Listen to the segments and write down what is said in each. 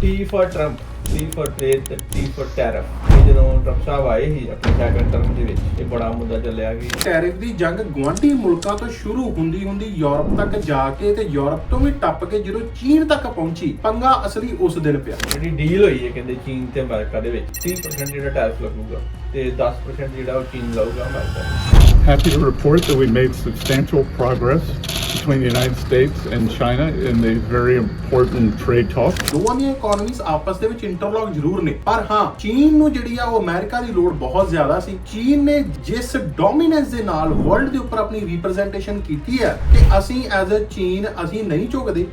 T for Trump T for trade ਤੇ T for tariff ਇਹ ਜਦੋਂ ਟਰੰਪ ਸਾਹਿਬ ਆਏ ਸੀ ਆਪਣੇ ਸੈਕੰਡ ਟਰਮ ਦੇ ਵਿੱਚ ਇਹ ਬੜਾ ਮੁੱਦਾ ਚੱਲਿਆ ਕਿ ਟੈਰਿਫ ਦੀ ਜੰਗ ਗਵਾਂਢੀ ਮੁਲਕਾਂ ਤੋਂ ਸ਼ੁਰੂ ਹੁੰਦੀ ਹੁੰਦੀ ਯੂਰਪ ਤੱਕ ਜਾ ਕੇ ਤੇ ਯੂਰਪ ਤੋਂ ਵੀ ਟੱਪ ਕੇ ਜਦੋਂ ਚੀਨ ਤੱਕ ਪਹੁੰਚੀ ਪੰਗਾ ਅਸਲੀ ਉਸ ਦਿਨ ਪਿਆ ਜਿਹੜੀ ਡੀਲ ਹੋਈ ਹੈ ਕਹਿੰਦੇ ਚੀਨ ਤੇ ਅਮਰੀਕਾ ਦੇ ਵਿੱਚ 30% ਜਿਹੜਾ ਟੈਰਿਫ ਲੱਗੂਗਾ ਤੇ 10% ਜਿਹੜਾ ਉਹ ਚੀਨ ਲਾਊਗਾ ਅਮਰੀਕਾ। Happy to report that we made substantial progress between the United States and China in the very important trade talks. ਦੋਵਾਂ ਦੀਆਂ ਇਕਨੋਮੀਜ਼ ਆਪਸ ਦੇ ਵਿੱਚ ਇੰਟਰਲੌਕ ਜ਼ਰੂਰ ਨੇ। ਪਰ ਹਾਂ, ਚੀਨ ਨੂੰ ਜਿਹੜੀ ਆ, ਉਹ ਅਮਰੀਕਾ ਦੀ ਲੋੜ ਬਹੁਤ ਜ਼ਿਆਦਾ ਸੀ। ਚੀਨ ਨੇ ਜਿਸ ਡੋਮੀਨੈਂਸ ਦੇ ਨਾਲ ਵਰਲਡ ਦੇ ਉੱਪਰ ਆਪਣੀ ਰਿਪਰੈਜ਼ੈਂਟੇਸ਼ਨ ਕੀਤੀ ਹੈ ਕਿ ਅਸੀਂ ਐਜ਼ ਅ ਚੀਨ, ਅਸੀਂ ਨਹੀਂ ਝੁਕਦੇ।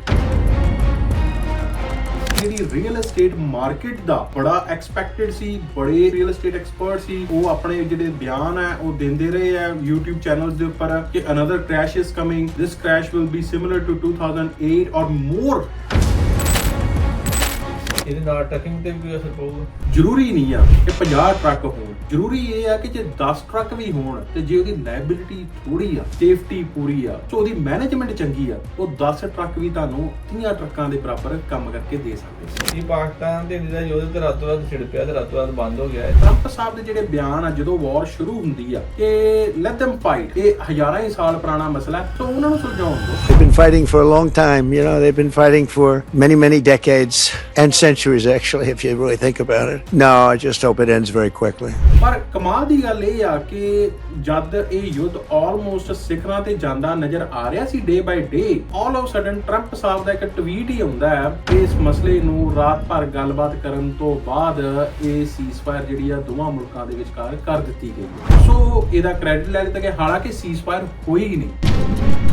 ਜਿਹੜੀ ਰੀਅਲ ਏਸਟੇਟ ਮਾਰਕੀਟ ਦਾ ਬੜਾ ਐਕਸਪੈਕਟਡ ਸੀ, ਬੜੇ ਰੀਅਲ ਏਸਟੇਟ ਐਕਸਪਰਟ ਸੀ, ਉਹ ਆਪਣੇ ਜਿਹੜੇ ਬਿਆਨ ਹੈ, ਉਹ ਦਿੰਦੇ ਰਹੇ ਆ YouTube ਚੈਨਲਸ ਦੇ ਉੱਪਰ ਕਿ another crash is coming this crash will be similar to 2008 or more ਇਹਦੇ ਨਾਲ ਟਰਕਿੰਗ ਤੇ ਵੀ ਅਸਰ ਪਊਗਾ। ਜ਼ਰੂਰੀ ਨਹੀਂ ਆ ਕਿ 50 ਟਰੱਕ ਹੋਣ। ਜ਼ਰੂਰੀ ਇਹ ਆ ਕਿ ਜੇ 10 ਟਰੱਕ ਵੀ ਹੋਣ ਤੇ ਜੇ ਉਹਦੀ ਲਾਇਬਿਲਿਟੀ ਥੋੜੀ ਆ ਸੇਫਟੀ ਪੂਰੀ ਆ ਸੋ ਉਹਦੀ ਮੈਨੇਜਮੈਂਟ ਚੰਗੀ ਆ ਉਹ 10 ਟਰੱਕ ਵੀ ਤੁਹਾਨੂੰ 30 ਟਰੱਕਾਂ ਦੇ ਬਰਾਬਰ ਕੰਮ ਕਰਕੇ ਦੇ ਸਕਦੇ ਇਹ ਪਾਕਿਸਤਾਨ ਦੇ ਜਿਹੜਾ ਯੋਧ ਤੇ ਰਾਤੋਂ ਰਾਤ ਛਿੜ ਪਿਆ ਤੇ ਰਾਤੋਂ ਰਾਤ ਬੰਦ ਹੋ ਗਿਆ ਹੈ ਟਰੰਪ ਸਾਹਿਬ ਦੇ ਜਿਹੜੇ ਬਿਆਨ ਆ ਜਦੋਂ ਵਾਰ ਸ਼ੁਰੂ ਹੁੰਦੀ ਆ ਕਿ ਲੈਟ them ਫਾਈਟ ਇਹ ਹਜ਼ਾਰਾਂ ਹੀ ਸਾਲ ਪੁਰਾਣਾ ਮਸਲਾ ਹੈ ਸੋ ਉਹਨਾਂ ਨੂੰ ਸੁਲਝਾਉਣ ਦਿਓ। They've been fighting for a long time. You know, they've been fighting for many, many decades and centuries, actually, if you really think about it. No, I just hope it ends very quickly. ਪਰ ਕਮਾਲ ਦੀ ਗੱਲ ਇਹ ਆ ਕਿ ਜਦ ਇਹ ਯੁੱਧ almost ਸਿਖਰਾਂ ਤੇ ਜਾਂਦਾ ਨਜ਼ਰ ਆ ਰਿਹਾ ਸੀ day by day all of sudden Trump ਸਾਹਿਬ ਦਾ ਇੱਕ ਟਵੀਟ ਹੀ ਆਉਂਦਾ ਹੈ ਇਸ ਮਸਲੇ ਨੂੰ ਰਾਤ ਭਰ ਗੱਲਬਾਤ ਕਰਨ ਤੋਂ ਬਾਅਦ ਇਹ ਸੀਜ਼ਫਾਇਰ ਜਿਹੜੀ ਆ ਦੋਵਾਂ ਮੁਲਕਾਂ ਦੇ ਵਿਚਕਾਰ ਕਰ ਦਿੱਤੀ ਗਈ ਸੋ ਇਹਦਾ ਕ੍ਰੈਡਿਟ ਲੈ ਦਿੱਤਾ ਗਿਆ ਹਾਲਾਂਕਿ ਸੀਜ਼ਫਾਇਰ ਹੋਈ ਹੀ ਨਹੀਂ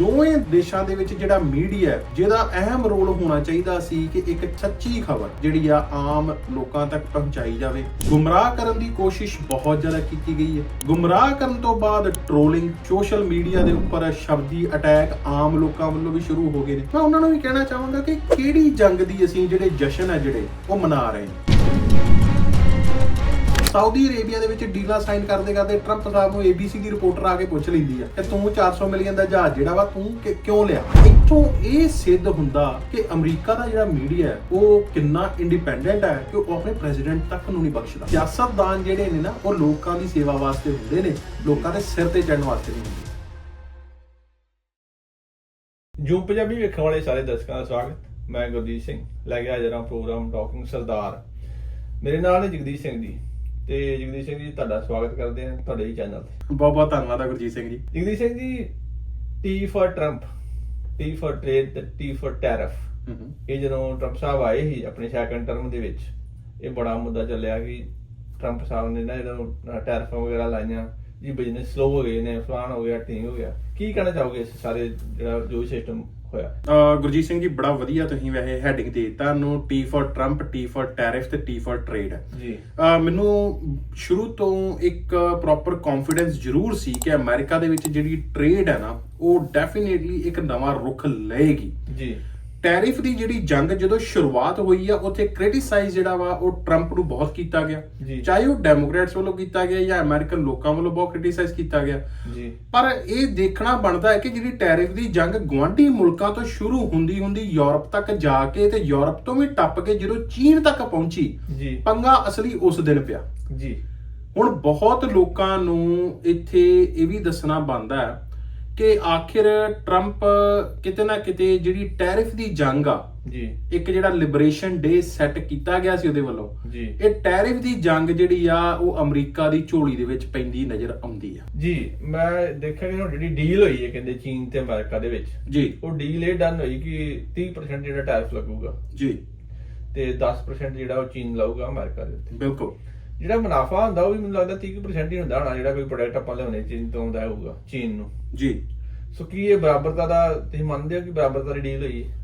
ਦੋਵੇਂ ਦੇਸ਼ਾਂ ਦੇ ਵਿੱਚ ਜਿਹੜਾ ਮੀਡੀਆ ਹੈ, ਜਿਹਦਾ ਅਹਿਮ ਰੋਲ ਹੋਣਾ ਚਾਹੀਦਾ ਸੀ ਕਿ ਇੱਕ ਸੱਚੀ ਖਬਰ ਜਿਹੜੀ ਆ ਆਮ ਲੋਕਾਂ ਤੱਕ ਪਹੁੰਚਾਈ ਜਾਵੇ। ਗੁੰਮਰਾਹ ਕਰਨ ਦੀ ਕੋਸ਼ਿਸ਼ ਬਹੁਤ ਜ਼ਿਆਦਾ ਕੀਤੀ ਗਈ ਹੈ। ਗੁੰਮਰਾਹ ਕਰਨ ਤੋਂ ਬਾਅਦ ਟ੍ਰੋਲਿੰਗ ਸੋਸ਼ਲ ਮੀਡੀਆ ਦੇ ਉੱਪਰ ਸ਼ਬਦੀ ਅਟੈਕ ਆਮ ਲੋਕਾਂ ਵੱਲੋਂ ਵੀ ਸ਼ੁਰੂ ਹੋ ਗਏ ਨੇ। ਮੈਂ ਉਹਨਾਂ ਨੂੰ ਵੀ ਕਹਿਣਾ ਚਾਹਾਂਗਾ ਕਿ ਕਿਹੜੀ ਜੰਗ ਦੀ ਅਸੀਂ ਜਿਹੜੇ ਜਸ਼ਨ ਹੈ ਜਿਹੜੇ, ਉਹ ਮਨਾ ਰਹੇ ਹਾਂ ਸਾਊਦੀ ਅਰੇਬੀਆ ਦੇ ਵਿੱਚ ਡੀਲਾਂ ਸਾਈਨ ਕਰਦੇ ਕਰਦੇ ਟਰੰਪ ਸਾਹਿਬ ਨੂੰ ABC ਦੀ ਰਿਪੋਰਟਰ ਆ ਕੇ ਪੁੱਛ ਲੈਂਦੀ ਆ ਕਿ ਤੂੰ 400 ਮਿਲੀਅਨ ਦਾ ਜਹਾਜ਼ ਜਿਹੜਾ ਵਾ ਤੂੰ ਕਿਉਂ ਲਿਆ? ਇੱਥੋਂ ਇਹ ਸਿੱਧ ਹੁੰਦਾ ਕਿ ਅਮਰੀਕਾ ਦਾ ਜਿਹੜਾ ਮੀਡੀਆ ਹੈ, ਉਹ ਕਿੰਨਾ ਇੰਡੀਪੈਂਡੈਂਟ ਹੈ ਕਿ ਉਹ ਆਪਣੇ ਪ੍ਰੈਜ਼ੀਡੈਂਟ ਤੱਕ ਨੂੰ ਨਹੀਂ ਬਖਸ਼ਦਾ। ਸਿਆਸਤਦਾਨ ਜਿਹੜੇ ਨੇ ਨਾ, ਉਹ ਲੋਕਾਂ ਦੀ ਸੇਵਾ ਵਾਸਤੇ ਹੁੰਦੇ ਨੇ, ਲੋਕਾਂ ਦੇ ਸਿਰ ਤੇ ਚੜਨ ਵਾਸਤੇ ਨਹੀਂ ਹੁੰਦੇ। ਜੂ ਪੰਜਾਬੀ ਵੇਖਣ ਵਾਲੇ ਸਾਰੇ ਦਰਸ਼ਕਾਂ ਦਾ ਸਵਾਗਤ। ਮੈਂ ਗੁਰਦੀਪ ਸਿੰਘ, ਲੈ ਕੇ ਹਾਜ਼ਰ ਹਾਂ ਪ੍ਰੋਗਰਾਮ ਟਾਕਿੰਗ ਸਰਦਾਰ। ਮੇਰੇ ਨਾਲ ਹੈ ਜਗਦੀਸ਼ ਸਿੰਘ ਜੀ। ਤੇ ਜਗਦੀਸ਼ ਸਿੰਘ ਜੀ ਤੁਹਾਡਾ ਸਵਾਗਤ ਕਰਦੇ ਹਾਂ ਤੁਹਾਡੇ ਹੀ ਚੈਨਲ ਤੇ। ਬਹੁਤ ਬਹੁਤ ਧੰਨਵਾਦ ਹੈ ਗੁਰਜੀਤ ਸਿੰਘ ਜੀ। ਜਗਦੀਸ਼ ਸਿੰਘ ਜੀ T for Trump T for trade ਤੇ T for tariff ਇਹ ਜਦੋਂ ਟਰੰਪ ਸਾਹਿਬ ਆਏ ਸੀ ਆਪਣੇ ਸੈਕੰਡ ਟਰਮ ਦੇ ਵਿੱਚ ਇਹ ਬੜਾ ਮੁੱਦਾ ਚੱਲਿਆ ਕਿ ਟਰੰਪ ਸਾਹਿਬ ਨੇ ਨਾ ਇਹਨਾਂ ਟੈਰਫ ਵਗੈਰਾ ਲਾਈਆਂ ਜੀ ਬਿਜ਼ਨਸ ਸਲੋ ਹੋ ਗਏ ਨੇ ਫਲਾਨ ਹੋ ਗਿਆ ਢੀਂਗ ਹੋ ਗਿਆ। ਕੀ ਕਹਿਣਾ ਚਾਹੋਗੇ ਇਸ ਸਾਰੇ ਜਿਹੜਾ ਜੋ ਸਿਸਟਮ ਹੋਇਆ। ਗੁਰਜੀਤ ਸਿੰਘ ਜੀ ਬੜਾ ਵਧੀਆ ਤੁਸੀਂ ਵੈਸੇ ਹੈਡਿੰਗ ਦੇ ਦਿੱਤਾ। ਨੂੰ T for Trump T for tariff ਤੇ ਟੀ ਫॉर ਟ੍ਰੇਡ ਜੀ। ਮੈਨੂੰ ਸ਼ੁਰੂ ਤੋਂ ਇੱਕ ਪ੍ਰੋਪਰ ਕੌਨਫੀਡੈਂਸ ਜ਼ਰੂਰ ਸੀ ਕਿ ਅਮਰੀਕਾ ਦੇ ਵਿੱਚ ਜਿਹੜੀ ਟ੍ਰੇਡ ਹੈ ਨਾ ਉਹ ਡੈਫੀਨੇਟਲੀ ਇੱਕ ਨਵਾਂ ਰੁਖ ਲਏਗੀ। ਜੀ। ਟੈਰਿਫ ਦੀ ਜਿਹੜੀ ਜੰਗ ਜਦੋਂ ਸ਼ੁਰੂਆਤ ਹੋਈ ਆ ਉੱਥੇ ਕ੍ਰਿਟਿਸਾਈਜ਼ ਜਿਹੜਾ ਵਾ ਉਹ ਟਰੰਪ ਨੂੰ ਬਹੁਤ ਕੀਤਾ ਗਿਆ। ਚਾਹੇ ਉਹ ਡੈਮੋਕ੍ਰੇਟਸ ਵੱਲੋਂ ਕੀਤਾ ਗਿਆ ਜਾਂ ਅਮਰੀਕਨ ਲੋਕਾਂ ਵੱਲੋਂ ਬਹੁਤ ਕ੍ਰਿਟਿਸਾਈਜ਼ ਕੀਤਾ ਗਿਆ। ਜੀ। ਪਰ ਇਹ ਦੇਖਣਾ ਬਣਦਾ ਹੈ ਕਿ ਜਿਹੜੀ ਟੈਰਿਫ ਦੀ ਜੰਗ ਗਵਾਂਢੀ ਮੁਲਕਾਂ ਤੋਂ ਸ਼ੁਰੂ ਹੁੰਦੀ ਹੁੰਦੀ ਯੂਰਪ ਤੱਕ ਜਾ ਕੇ ਤੇ ਯੂਰਪ ਤੋਂ ਵੀ ਟੱਪ ਕੇ ਜਦੋਂ ਚੀਨ ਤੱਕ ਪਹੁੰਚੀ ਪੰਗਾ ਅਸਲੀ ਉਸ ਦਿਨ ਪਿਆ। ਜੀ। ਹੁਣ ਬਹੁਤ ਲੋਕਾਂ ਨੂੰ ਇੱਥੇ ਇਹ ਵੀ ਦੱਸਣਾ ਬਣਦਾ ਹੈ ਕਿ ਆਖਿਰ ਟਰੰਪ ਕਿਤੇ ਨਾ ਕਿਤੇ ਜਿਹੜੀ ਟੈਰਿਫ ਦੀ ਜੰਗ ਆ ਜੀ। ਇੱਕ ਜਿਹੜਾ ਲਿਬਰੇਸ਼ਨ ਡੇ ਸੈੱਟ ਕੀਤਾ ਗਿਆ ਸੀ ਉਹਦੇ ਵੱਲੋਂ ਜੀ। ਇਹ ਟੈਰਿਫ ਦੀ ਜੰਗ ਜਿਹੜੀ ਆ ਉਹ ਅਮਰੀਕਾ ਦੀ ਝੋਲੀ ਦੇ ਵਿੱਚ ਪੈਂਦੀ ਨਜ਼ਰ ਆਉਂਦੀ ਆ। ਜੀ ਮੈਂ ਦੇਖਿਆ ਕਿ ਜਿਹੜੀ ਡੀਲ ਹੋਈ ਹੈ ਕਹਿੰਦੇ ਚੀਨ ਤੇ ਅਮਰੀਕਾ ਦੇ ਵਿੱਚ ਜੀ। ਉਹ ਡੀਲ ਇਹ ਡਨ ਹੋਈ ਕਿ 30% ਜਿਹੜਾ ਟੈਰਿਫ ਲੱਗੂਗਾ ਜੀ। ਤੇ 10% ਜਿਹੜਾ ਉਹ ਚੀਨ ਲਾਊਗਾ ਅਮਰੀਕਾ ਦੇ ਉੱਤੇ। ਬਿਲਕੁਲ। ਜਿਹੜਾ ਮੁਨਾਫਾ ਹੁੰਦਾ ਉਹ ਵੀ ਮੈਨੂੰ ਲੱਗਦਾ 30% ਹੀ ਹੁੰਦਾ ਹੋਣਾ, ਜਿਹੜਾ ਕੋਈ ਪ੍ਰੋਡਕਟ ਆਪਾਂ ਲਿਆਉਣੇ, ਚੀਨ ਤੋਂ ਆਉਂਦਾ ਹੋਊਗਾ, ਚੀਨ ਨੂੰ। ਜੀ। ਸੋ ਕੀ ਇਹ ਬਰਾਬਰਤਾ ਦਾ ਤੁਸੀਂ ਮੰਨਦੇ ਹੋ ਕਿ ਬਰਾਬਰਤਾ ਦੀ ਡੀਲ ਹੋਈ ਹੈ?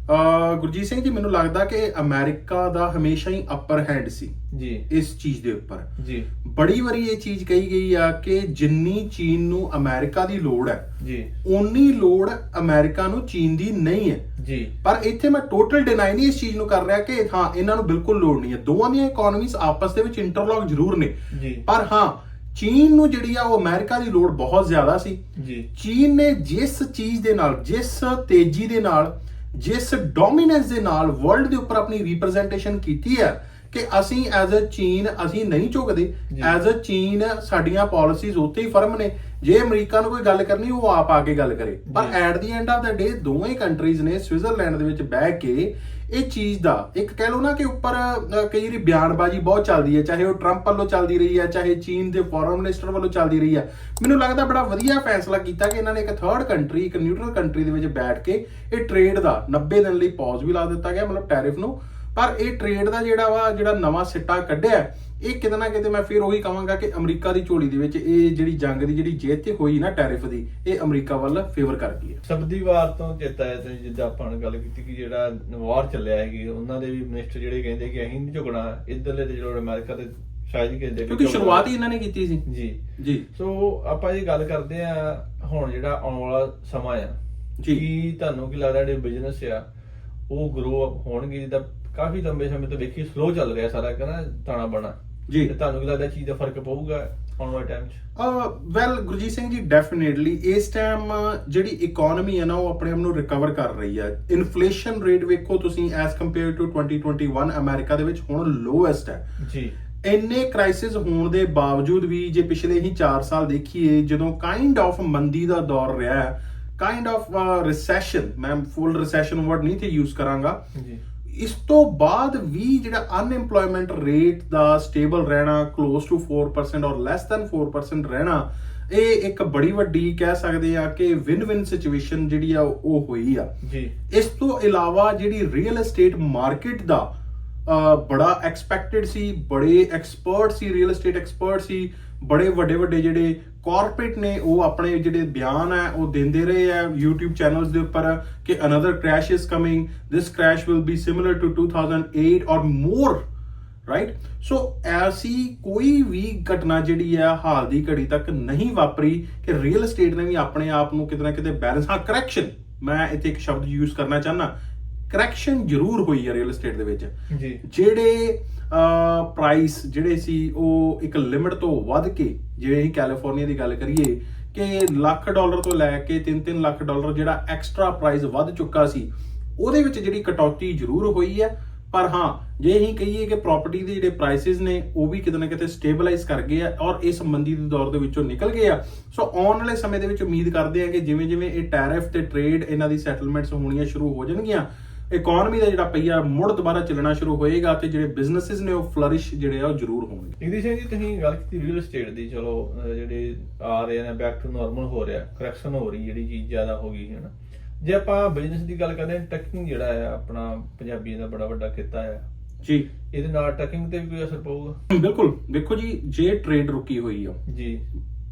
ਅ ਗੁਰਜੀਤ ਸਿੰਘ ਜੀ ਮੈਨੂੰ ਲੱਗਦਾ ਕਿ ਅਮਰੀਕਾ ਦਾ ਹਮੇਸ਼ਾ ਹੀ ਅਪਰ ਹੈਂਡ ਸੀ ਜੀ। ਇਸ ਚੀਜ਼ ਦੇ ਉੱਪਰ। ਜੀ। ਬੜੀ ਵਾਰੀ ਇਹ ਚੀਜ਼ ਕਹੀ ਗਈ ਆ ਕਿ ਜਿੰਨੀ ਚੀਨ ਨੂੰ ਅਮਰੀਕਾ ਦੀ ਲੋੜ ਹੈ ਜੀ। ਓਨੀ ਲੋੜ ਅਮਰੀਕਾ ਨੂੰ ਚੀਨ ਦੀ ਨਹੀਂ ਹੈ। ਜੀ। ਪਰ ਇੱਥੇ ਮੈਂ ਟੋਟਲ ਡਿਨਾਈ ਨਹੀਂ ਇਸ ਚੀਜ਼ ਨੂੰ ਕਰ ਰਿਹਾ ਕਿ ਹਾਂ ਇਹਨਾਂ ਨੂੰ ਬਿਲਕੁਲ ਲੋੜ ਨਹੀਂ ਹੈ। ਦੋਵਾਂ ਦੀਆਂ ਇਕਨੋਮੀਜ਼ ਆਪਸ ਦੇ ਵਿੱਚ ਇੰਟਰਲੌਕ ਜ਼ਰੂਰ ਨੇ। ਜੀ। ਪਰ ਹਾਂ ਚੀਨ ਨੂੰ ਜਿਹੜੀ ਆ ਉਹ ਅਮਰੀਕਾ ਦੀ ਲੋੜ ਬਹੁਤ ਜ਼ਿਆਦਾ ਸੀ। ਜੀ। ਚੀਨ ਨੇ ਜਿਸ ਚੀਜ਼ ਦੇ ਨਾਲ ਜਿਸ ਤੇਜ਼ੀ ਦੇ ਨਾਲ ਜਿਸ ਡੋਮੀਨੈਂਸ ਦੇ ਨਾਲ ਵਰਲਡ ਦੇ ਉੱਪਰ ਆਪਣੀ ਰਿਪਰੈਜ਼ੈਂਟੇਸ਼ਨ ਕੀਤੀ ਹੈ ਕਿ ਅਸੀਂ ਐਜ਼ ਅ ਚੀਨ ਅਸੀਂ ਨਹੀਂ ਝੁਕਦੇ। ਐਜ਼ ਅ ਚੀਨ ਸਾਡੀਆਂ ਪਾਲਿਸੀਜ਼ ਉੱਤੇ ਹੀ ਫਰਮ ਨੇ। ਜੇ ਅਮਰੀਕਾ ਨੂੰ ਕੋਈ ਗੱਲ ਕਰਨੀ ਉਹ ਆਪ ਆ ਕੇ ਗੱਲ ਕਰੇ। ਪਰ। At the end of the day ਦੋਵੇਂ ਕੰਟਰੀਜ਼ ਨੇ ਸਵਿਟਜ਼ਰਲੈਂਡ ਦੇ ਵਿੱਚ ਬਹਿ ਕੇ ਇਹ ਚੀਜ਼ ਦਾ, ਇੱਕ ਕਹਿ ਲਓ ਨਾ ਕਿ ਉੱਪਰ ਕਈ ਵਾਰੀ ਬਿਆਨਬਾਜ਼ੀ ਬਹੁਤ ਚੱਲਦੀ ਹੈ, ਚਾਹੇ ਉਹ ਟਰੰਪ ਵੱਲੋਂ ਚੱਲਦੀ ਰਹੀ ਹੈ, ਚਾਹੇ ਚੀਨ ਦੇ ਫੋਰਨ ਮਿਨਿਸਟਰ ਵੱਲੋਂ ਚੱਲਦੀ ਰਹੀ ਹੈ। ਮੈਨੂੰ ਲੱਗਦਾ ਬੜਾ ਵਧੀਆ ਫੈਸਲਾ ਕੀਤਾ ਕਿ ਇਹਨਾਂ ਨੇ ਇੱਕ ਥਰਡ ਕੰਟਰੀ ਇੱਕ ਨਿਊਟਰਲ ਕੰਟਰੀ ਦੇ ਵਿੱਚ ਬੈਠ ਕੇ ਇਹ ਟ੍ਰੇਡ ਦਾ 90 ਦਿਨ ਲਈ ਪੌਜ਼ ਵੀ ਲਾ ਦਿੱਤਾ ਗਿਆ, ਮਤਲਬ ਟੈਰਿਫ ਨੂੰ। ਪਰ ਇਹ ਟ੍ਰੇਡ ਦਾ ਜਿਹੜਾ ਵਾ ਜਿਹੜਾ ਨਵਾਂ ਸਿੱਟਾ ਕੱਢਿਆ ਇਹ ਕਿਤੇ ਨਾ ਕਿਤੇ ਮੈਂ ਫਿਰ ਉਹੀ ਕਹਾਂਗਾ ਕਿ ਅਮਰੀਕਾ ਦੀ ਝੋਲੀ ਦੇ ਵਿੱਚ ਇਹ ਜਿਹੜੀ ਜੰਗ ਦੀ ਜਿਹੜੀ ਜਿੱਤ ਤੇ ਹੋਈ ਨਾ ਟੈਰਿਫ ਦੀ ਇਹ ਅਮਰੀਕਾ ਵੱਲ ਫੇਵਰ ਕਰਦੀ ਹੈ। ਸਬਦੀ ਵਾਰ ਤੋਂ ਚੇਤਾ ਹੈ ਤੇ ਜਿੱਦਾਂ ਆਪਾਂ ਨੇ ਗੱਲ ਕੀਤੀ ਕਿ ਜਿਹੜਾ ਵਾਰ ਚੱਲਿਆ ਹੈਗੀ ਉਹਨਾਂ ਦੇ ਵੀ ਮਿਨਿਸਟਰ ਜਿਹੜੇ ਕਹਿੰਦੇ ਕਿ ਅਸੀਂ ਨਹੀਂ ਝੁਕਣਾ ਇਧਰਲੇ ਤੇ ਜਿਹੜਾ ਅਮਰੀਕਾ ਤੇ ਸ਼ਾਇਦ ਹੀ ਕਹਿੰਦੇ ਕਿਉਂਕਿ ਸ਼ੁਰੂਆਤ ਹੀ ਇਹਨਾਂ ਨੇ ਕੀਤੀ ਸੀ। ਜੀ। ਜੀ। ਸੋ ਆਪਾਂ ਇਹ ਗੱਲ ਕਰਦੇ ਆ ਹੁਣ ਜਿਹੜਾ ਆਉਣ ਵਾਲਾ ਸਮਾਂ ਆ। ਜੀ। ਤੁਹਾਨੂੰ ਕੀ ਲੱਗਦਾ ਜਿਹੜੇ ਬਿਜ਼ਨਸ ਆ ਉਹ ਗਰੋ ਅਪ ਹੋਣਗੇ ਜਿੱਦਾਂ ਕਾਫੀ ਲੰਬੇ ਸਮੇਂ ਤੋਂ ਦੇਖੀ ਸਲੋ ਚੱਲ ਰਿਹਾ ਸਾਰਾ ਕਹਿੰਦਾ ਤਾਣਾ ਬਣਾ। ਜੀ। ਤੇ ਤੁਹਾਨੂੰ ਕੀ ਲੱਗਦਾ ਚੀਜ਼ ਦਾ ਫ਼ਰਕ ਪਊਗਾ ਆਉਣ ਵਾਲੇ ਟਾਈਮ 'ਚ? ਵੈਲ ਗੁਰਜੀਤ ਸਿੰਘ ਜੀ ਡੈਫੀਨੇਟਲੀ ਇਸ ਟਾਈਮ ਜਿਹੜੀ ਇਕਨੋਮੀ ਹੈ ਨਾ ਉਹ ਆਪਣੇ ਆਪ ਨੂੰ ਰਿਕਵਰ ਕਰ ਰਹੀ ਹੈ। ਇਨਫਲੇਸ਼ਨ ਰੇਟ ਵੇਖੋ ਤੁਸੀਂ ਐਸ ਕੰਪੇਅਰ ਟੂ 2021 ਅਮਰੀਕਾ ਦੇ ਵਿੱਚ ਹੁਣ ਲੋਐਸਟ ਹੈ। ਜੀ। ਇੰਨੇ ਕ੍ਰਾਈਸਿਸ ਹੋਣ ਦੇ ਬਾਵਜੂਦ ਵੀ ਜੇ ਪਿਛਲੇ ਹੀ 4 ਸਾਲ ਦੇਖੀਏ ਜਦੋਂ ਕਾਈਂਡ ਆਫ ਮੰਦੀ ਦਾ ਦੌਰ ਰਿਹਾ ਹੈ ਕਾਈਂਡ ਆਫ ਰਿਸੈਸ਼ਨ ਮੈਂ ਫੁੱਲ ਰਿਸੈਸ਼ਨ ਵਰਡ ਨਹੀਂ ਤੇ ਯੂਜ਼ ਕਰਾਂਗਾ। ਜੀ। ਇਸ ਤੋਂ ਬਾਅਦ ਵੀ ਜਿਹੜਾ ਅਨਐਮਪਲੋਇਮੈਂਟ ਰੇਟ ਦਾ ਸਟੇਬਲ ਰਹਿਣਾ close to 4% or less than 4% ਰਹਿਣਾ ਇਹ ਇੱਕ ਬੜੀ ਵੱਡੀ ਕਹਿ ਸਕਦੇ ਆ ਕਿ ਵਿਨ ਵਿਨ ਸਿਚੁਏਸ਼ਨ ਜਿਹੜੀ ਆ ਉਹ ਹੋਈ ਆ। ਜੀ। ਇਸ ਤੋਂ ਇਲਾਵਾ ਜਿਹੜੀ ਰੀਅਲ ਏਸਟੇਟ ਮਾਰਕੀਟ ਦਾ ਬੜਾ ਐਕਸਪੈਕਟਡ ਸੀ ਬੜੇ ਐਕਸਪਰਟ ਸੀ ਰੀਅਲ ਏਸਟੇਟ ਐਕਸਪਰਟ ਸੀ ਬੜੇ ਵੱਡੇ ਵੱਡੇ ਜਿਹੜੇ ਕਾਰਪੋਰੇਟ ਨੇ ਉਹ ਆਪਣੇ ਜਿਹੜੇ ਬਿਆਨ ਹੈ, ਉਹ ਦਿੰਦੇ ਰਹੇ ਆ YouTube ਚੈਨਲਸ ਦੇ ਉੱਪਰ ਕਿ another crash is coming this crash will be similar to 2008 or more right so ਐਸੀ ਕੋਈ ਵੀ ਘਟਨਾ ਜਿਹੜੀ ਆ ਹਾਲ ਦੀ ਘੜੀ ਤੱਕ ਨਹੀਂ ਵਾਪਰੀ ਕਿ ਰੀਅਲ ਏਸਟੇਟ ਨੇ ਵੀ ਆਪਣੇ ਆਪ ਨੂੰ ਕਿਤੇ ਨਾ ਕਿਤੇ ਬੈਲੈਂਸ ਹਾਂ ਕਰੈਕਸ਼ਨ ਮੈਂ ਇੱਥੇ ਇੱਕ ਸ਼ਬਦ ਯੂਜ਼ ਕਰਨਾ ਚਾਹਨਾ ਕਰੈਕਸ਼ਨ ਜ਼ਰੂਰ ਹੋਈ ਹੈ ਰੀਅਲ ਏਸਟੇਟ ਦੇ ਵਿੱਚ। ਜੀ। ਜਿਹੜੇ ਪ੍ਰਾਈਸ ਜਿਹੜੇ ਸੀ ਉਹ ਇੱਕ ਲਿਮਿਟ ਤੋਂ ਵੱਧ ਕੇ ਜਿਵੇਂ ਅਸੀਂ ਕੈਲੀਫੋਰਨੀਆ ਦੀ ਗੱਲ ਕਰੀਏ ਕਿ ਲੱਖ ਡਾਲਰ ਤੋਂ ਲੈ ਕੇ 3-3 ਲੱਖ ਡਾਲਰ ਜਿਹੜਾ ਐਕਸਟਰਾ ਪ੍ਰਾਈਸ ਵੱਧ ਚੁੱਕਾ ਸੀ ਉਹਦੇ ਵਿੱਚ ਜਿਹੜੀ ਕਟੌਤੀ ਜ਼ਰੂਰ ਹੋਈ ਹੈ। ਪਰ ਹਾਂ ਜੇ ਅਸੀਂ ਕਹੀਏ ਕਿ ਪ੍ਰਾਪਰਟੀ ਦੇ ਜਿਹੜੇ ਪ੍ਰਾਈਸਿਸ ਨੇ ਉਹ ਵੀ ਕਿਤੇ ਨਾ ਕਿਤੇ ਸਟੇਬਲਾਈਜ਼ ਕਰ ਗਏ ਆ ਔਰ ਇਸ ਮੰਦੀ ਦੇ ਦੌਰ ਦੇ ਵਿੱਚੋਂ ਨਿਕਲ ਗਏ ਆ। ਸੋ ਆਉਣ ਵਾਲੇ ਸਮੇਂ ਦੇ ਵਿੱਚ ਉਮੀਦ ਕਰਦੇ ਆ ਕਿ ਜਿਵੇਂ ਜਿਵੇਂ ਇਹ ਟੈਰਿਫ ਤੇ ਟ੍ਰੇਡ ਇਹਨਾਂ ਦੀ ਸੈਟਲਮੈਂਟਸ ਹੋਣੀਆਂ ਸ਼ੁਰੂ ਹੋ ਜਾਣਗੀਆਂ ਇਕਨੋਮੀ ਦਾ ਜਿਹੜਾ ਪਈਆ ਮੁੜ ਦੁਬਾਰਾ ਚੱਲਣਾ ਸ਼ੁਰੂ ਹੋਏਗਾ ਤੇ ਜਿਹੜੇ ਬਿਜ਼ਨੈਸਿਸ ਨੇ ਉਹ ਫਲਰਿਸ਼ ਜਿਹੜੇ ਆ ਉਹ ਜ਼ਰੂਰ ਹੋਣਗੇ। ਜਗਦੀਸ਼ ਸਿੰਘ ਜੀ ਤੁਸੀਂ ਗੱਲ ਕੀਤੀ ਰੀਅਲ ਏਸਟੇਟ ਦੀ ਚਲੋ ਜਿਹੜੇ ਆ ਰਹੇ ਨੇ ਬੈਕ ਟੂ ਨਾਰਮਲ ਹੋ ਰਿਹਾ ਕਰੈਕਸ਼ਨ ਹੋ ਰਹੀ ਜਿਹੜੀ ਚੀਜ਼ ਜ਼ਿਆਦਾ ਹੋ ਗਈ ਹੈ ਨਾ। ਜੇ ਆਪਾਂ ਬਿਜ਼ਨਸ ਦੀ ਗੱਲ ਕਰਦੇ ਹਾਂ ਟਰਕਿੰਗ ਜਿਹੜਾ ਹੈ ਆਪਣਾ ਪੰਜਾਬੀਆਂ ਦਾ ਬੜਾ ਵੱਡਾ ਕਿੱਤਾ ਹੈ ਜੀ। ਇਹਦੇ ਨਾਲ ਟਰਕਿੰਗ ਤੇ ਵੀ ਕੋਈ ਅਸਰ ਪਊਗਾ? ਬਿਲਕੁਲ। ਦੇਖੋ ਜੀ ਜੇ ਟ੍ਰੇਡ ਰੁਕੀ ਹੋਈ ਆ ਜੀ।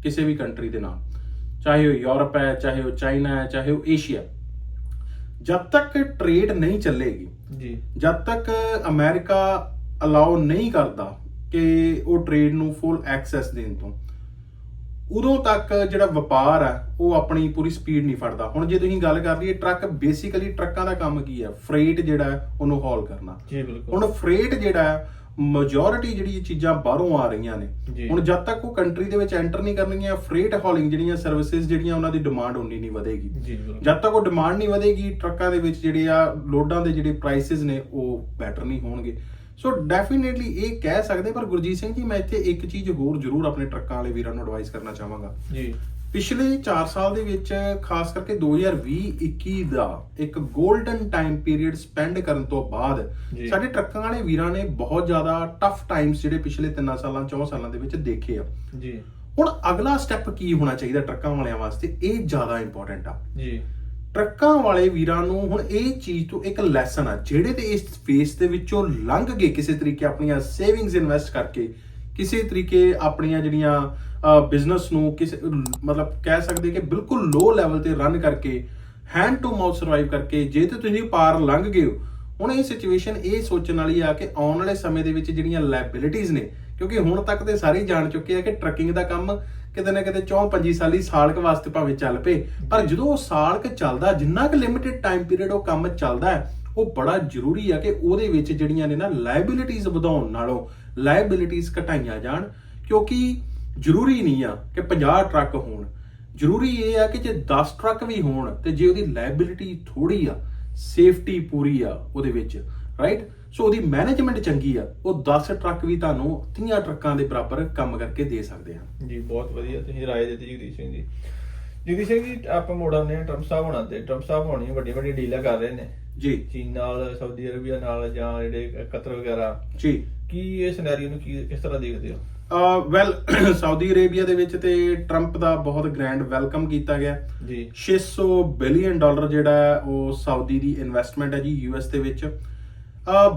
ਕਿਸੇ ਵੀ ਕੰਟਰੀ ਦੇ ਨਾਲ ਚਾਹੇ ਉਹ ਯੂਰਪ ਹੈ ਚਾਹੇ ਉਹ ਚਾਈਨਾ ਹੈ ਚਾਹੇ ਉਹ ਏਸ਼ੀਆ ਜਦ ਤੱਕ ਟ੍ਰੇਡ ਨਹੀਂ ਚੱਲੇਗੀ ਜੀ। ਜਦ ਤੱਕ ਅਮਰੀਕਾ ਅਲਾਉ ਨਹੀਂ ਕਰਦਾ ਕਿ ਉਹ ਟ੍ਰੇਡ ਨੂੰ ਫੁੱਲ ਐਕਸੈਸ ਦੇਣ ਤੋਂ ਉਦੋਂ ਤੱਕ ਜਿਹੜਾ ਵਪਾਰ ਹੈ ਉਹ ਆਪਣੀ ਪੂਰੀ ਸਪੀਡ ਨਹੀਂ ਫੜਦਾ। ਹੁਣ ਜੇ ਤੁਸੀਂ ਗੱਲ ਕਰ ਲਈਏ ਟਰੱਕ ਬੇਸਿਕਲੀ ਟਰੱਕਾਂ ਦਾ ਕੰਮ ਕੀ ਹੈ ਫਰੇਟ ਜਿਹੜਾ ਉਹਨੂੰ ਹੌਲ ਕਰਨਾ। ਜੀ ਬਿਲਕੁਲ। ਹੁਣ ਫਰੇਟ ਜਿਹੜਾ ਮੈਜੋਰਿਟੀ ਜਿਹੜੀ ਚੀਜ਼ਾਂ ਬਾਹਰੋਂ ਆ ਰਹੀਆਂ ਨੇ। ਹੁਣ ਜਦ ਤੱਕ ਉਹ ਕੰਟਰੀ ਦੇ ਵਿੱਚ ਐਂਟਰ ਨਹੀਂ ਕਰਨਗੀਆਂ ਫਰੇਟ ਹੌਲਿੰਗ ਜਿਹੜੀਆਂ ਸਰਵਿਸਿਜ਼ ਜਿਹੜੀਆਂ ਉਹਨਾਂ ਦੀ ਡਿਮਾਂਡ ਉਨੀ ਨਹੀਂ ਵਧੇਗੀ। ਜਦ ਤੱਕ ਉਹ ਡਿਮਾਂਡ ਨਹੀਂ ਵਧੇਗੀ ਟਰੱਕਾਂ ਦੇ ਵਿੱਚ ਜਿਹੜੇ ਆ ਲੋਡਾਂ ਦੇ ਜਿਹੜੇ ਪ੍ਰਾਈਸਿਸ ਨੇ ਉਹ ਬੈਟਰ ਨਹੀਂ ਹੋਣਗੇ। ਸੋ ਡੈਫੀਨਿਟਲੀ ਇਹ ਕਹਿ ਸਕਦੇ ਪਰ ਗੁਰਜੀਤ ਸਿੰਘ ਜੀ ਮੈਂ ਇੱਥੇ ਇੱਕ ਚੀਜ਼ ਹੋਰ ਜ਼ਰੂਰ ਆਪਣੇ ਟਰੱਕਾਂ ਵਾਲੇ ਵੀਰਾਂ ਨੂੰ ਐਡਵਾਈਸ ਕਰਨਾ ਚਾਹਾਂਗਾ। ਜੀ। ਪਿਛਲੇ 4 ਸਾਲ ਦੇ ਵਿੱਚ ਖਾਸ ਕਰਕੇ 2020-21 ਦਾ ਇੱਕ 골ਡਨ ਟਾਈਮ ਪੀਰੀਅਡ ਸਪੈਂਡ ਕਰਨ ਤੋਂ ਬਾਅਦ। ਸਾਡੇ ਟਰੱਕਾਂ ਵਾਲੇ ਵੀਰਾਂ ਨੇ ਬਹੁਤ ਜ਼ਿਆਦਾ ਟਫ ਟਾਈਮਸ ਜਿਹੜੇ ਪਿਛਲੇ 3 ਸਾਲਾਂ 4 ਸਾਲਾਂ ਦੇ ਵਿੱਚ ਦੇਖੇ ਆ। ਜੀ। ਹੁਣ ਅਗਲਾ ਸਟੈਪ ਕੀ ਹੋਣਾ ਚਾਹੀਦਾ ਟਰੱਕਾਂ ਵਾਲਿਆਂ ਵਾਸਤੇ? ਇਹ ਜ਼ਿਆਦਾ ਇੰਪੋਰਟੈਂਟ ਆ। ਜੀ। ਟਰੱਕਾਂ ਵਾਲੇ ਵੀਰਾਂ ਨੂੰ ਹੁਣ ਇਹ ਚੀਜ਼ ਤੋਂ ਇੱਕ ਲੈਸਨ ਆ ਜਿਹੜੇ ਤੇ ਇਸ ਫੇਸ ਦੇ ਵਿੱਚੋਂ ਲੰਘ ਗਏ ਕਿਸੇ ਤਰੀਕੇ ਆਪਣੀਆਂ ਸੇਵਿੰਗਸ ਇਨਵੈਸਟ ਕਰਕੇ ਕਿਸੇ ਤਰੀਕੇ ਆਪਣੀਆਂ ਜਿਹੜੀਆਂ ਬਿਜ਼ਨਸ ਨੂੰ ਕਿਸੇ ਮਤਲਬ ਕਹਿ ਸਕਦੇ ਕਿ ਬਿਲਕੁਲ ਲੋ ਲੈਵਲ ਤੇ ਰਨ ਕਰਕੇ ਹੈਂਡ ਟੂ ਮਾਊਥ ਸਰਵਾਈਵ ਕਰਕੇ ਜੇ ਤੇ ਤੁਸੀਂ ਪਾਰ ਲੰਘ ਗਏ ਹੋ ਹੁਣ ਇਹ ਸਿਚੁਏਸ਼ਨ ਇਹ ਸੋਚਣ ਵਾਲੀ ਆ ਕਿ ਆਉਣ ਵਾਲੇ ਸਮੇਂ ਦੇ ਵਿੱਚ ਜਿਹੜੀਆਂ ਲਾਇਬਿਲਿਟੀਆਂ ਨੇ ਕਿਉਂਕਿ ਹੁਣ ਤੱਕ ਤੇ ਸਾਰੇ ਜਾਣ ਚੁੱਕੇ ਆ ਕਿ ਟਰੱਕਿੰਗ ਦਾ ਕੰਮ ਕਿਤੇ ਨਾ ਕਿਤੇ 4-5 ਸਾਲੀ ਸਾਲਕ ਵਾਸਤੇ ਭਾਵੇਂ ਚੱਲ ਪਏ ਪਰ ਜਦੋਂ ਉਹ ਸਾਲਕ ਚੱਲਦਾ ਜਿੰਨਾ ਕਿ ਲਿਮਿਟਿਡ ਟਾਈਮ ਪੀਰੀਅਡ ਉਹ ਕੰਮ ਚੱਲਦਾ ਹੈ ਉਹ ਬੜਾ ਜ਼ਰੂਰੀ ਆ ਕਿ ਉਹਦੇ ਵਿੱਚ ਜਿਹੜੀਆਂ ਨੇ ਨਾ ਲਾਇਬਿਲਿਟੀਆਂ ਵਧਾਉਣ ਨਾਲੋਂ ਲਾਇਬਿਲਿਟੀਆਂ ਘਟਾਈਆਂ ਜਾਣ ਕਿਉਂਕਿ ਜ਼ਰੂਰੀ ਨਹੀਂ ਆ ਕਿ 50 ਟਰੱਕ ਹੋਣ। ਜ਼ਰੂਰੀ ਇਹ ਆ ਕਿ ਜੇ 10 ਟਰੱਕ ਵੀ ਹੋਣ ਤੇ ਜੇ ਉਹਦੀ ਲਾਇਬਿਲਿਟੀ ਥੋੜੀ ਆ ਸੇਫਟੀ ਪੂਰੀ ਆ ਉਹਦੇ ਵਿੱਚ ਰਾਈਟ ਸੋ ਉਹਦੀ ਮੈਨੇਜਮੈਂਟ ਚੰਗੀ ਆ ਉਹ 10 ਟਰੱਕ ਵੀ ਤੁਹਾਨੂੰ 30 ਟਰੱਕਾਂ ਦੇ ਬਰਾਬਰ ਕੰਮ ਕਰਕੇ ਦੇ ਸਕਦੇ ਹਨ ਜੀ ਬਹੁਤ ਵਧੀਆ। ਤੁਸੀਂ ਰਾਏ ਦਿੱਤੀ ਜਗਦੀਸ਼ ਸਿੰਘ ਜੀ। ਜਗਦੀਸ਼ ਸਿੰਘ ਜੀ ਆਪਾਂ ਮੋੜ ਆਉਂਦੇ ਆ ਟਰੰਪ ਸਾਹਿਬ ਹੋਣਾ ਤੇ। ਟਰੰਪ ਸਾਹਿਬ ਹੋਣੀ ਵੱਡੀ ਵੱਡੀ ਡੀਲਾਂ ਕਰ ਰਹੇ ਨੇ। ਜੀ। ਚੀਨ ਨਾਲ ਸਾਊਦੀ ਅਰਬੀਆ ਨਾਲ ਜਾਂ ਜਿਹੜੇ ਕਤਰ ਵਗੈਰਾ। ਜੀ। ਕੀ ਇਹ ਸਿਨੈਰੀਓ ਨੂੰ ਕੀ ਕਿਸ ਤਰ੍ਹਾਂ ਦੇਖਦੇ ਹੋ? ਵੈਲ ਸਾਊਦੀ ਅਰੇਬੀਆ ਦੇ ਵਿੱਚ ਤੇ ਟਰੰਪ ਦਾ ਬਹੁਤ ਗ੍ਰੈਂਡ ਵੈਲਕਮ ਕੀਤਾ ਗਿਆ। ਜੀ। 600 ਬਿਲੀਅਨ ਡਾਲਰ ਜਿਹੜਾ ਹੈ ਉਹ ਸਾਊਦੀ ਦੀ ਇਨਵੈਸਟਮੈਂਟ ਹੈ ਜੀ ਯੂਐਸ ਦੇ ਵਿੱਚ।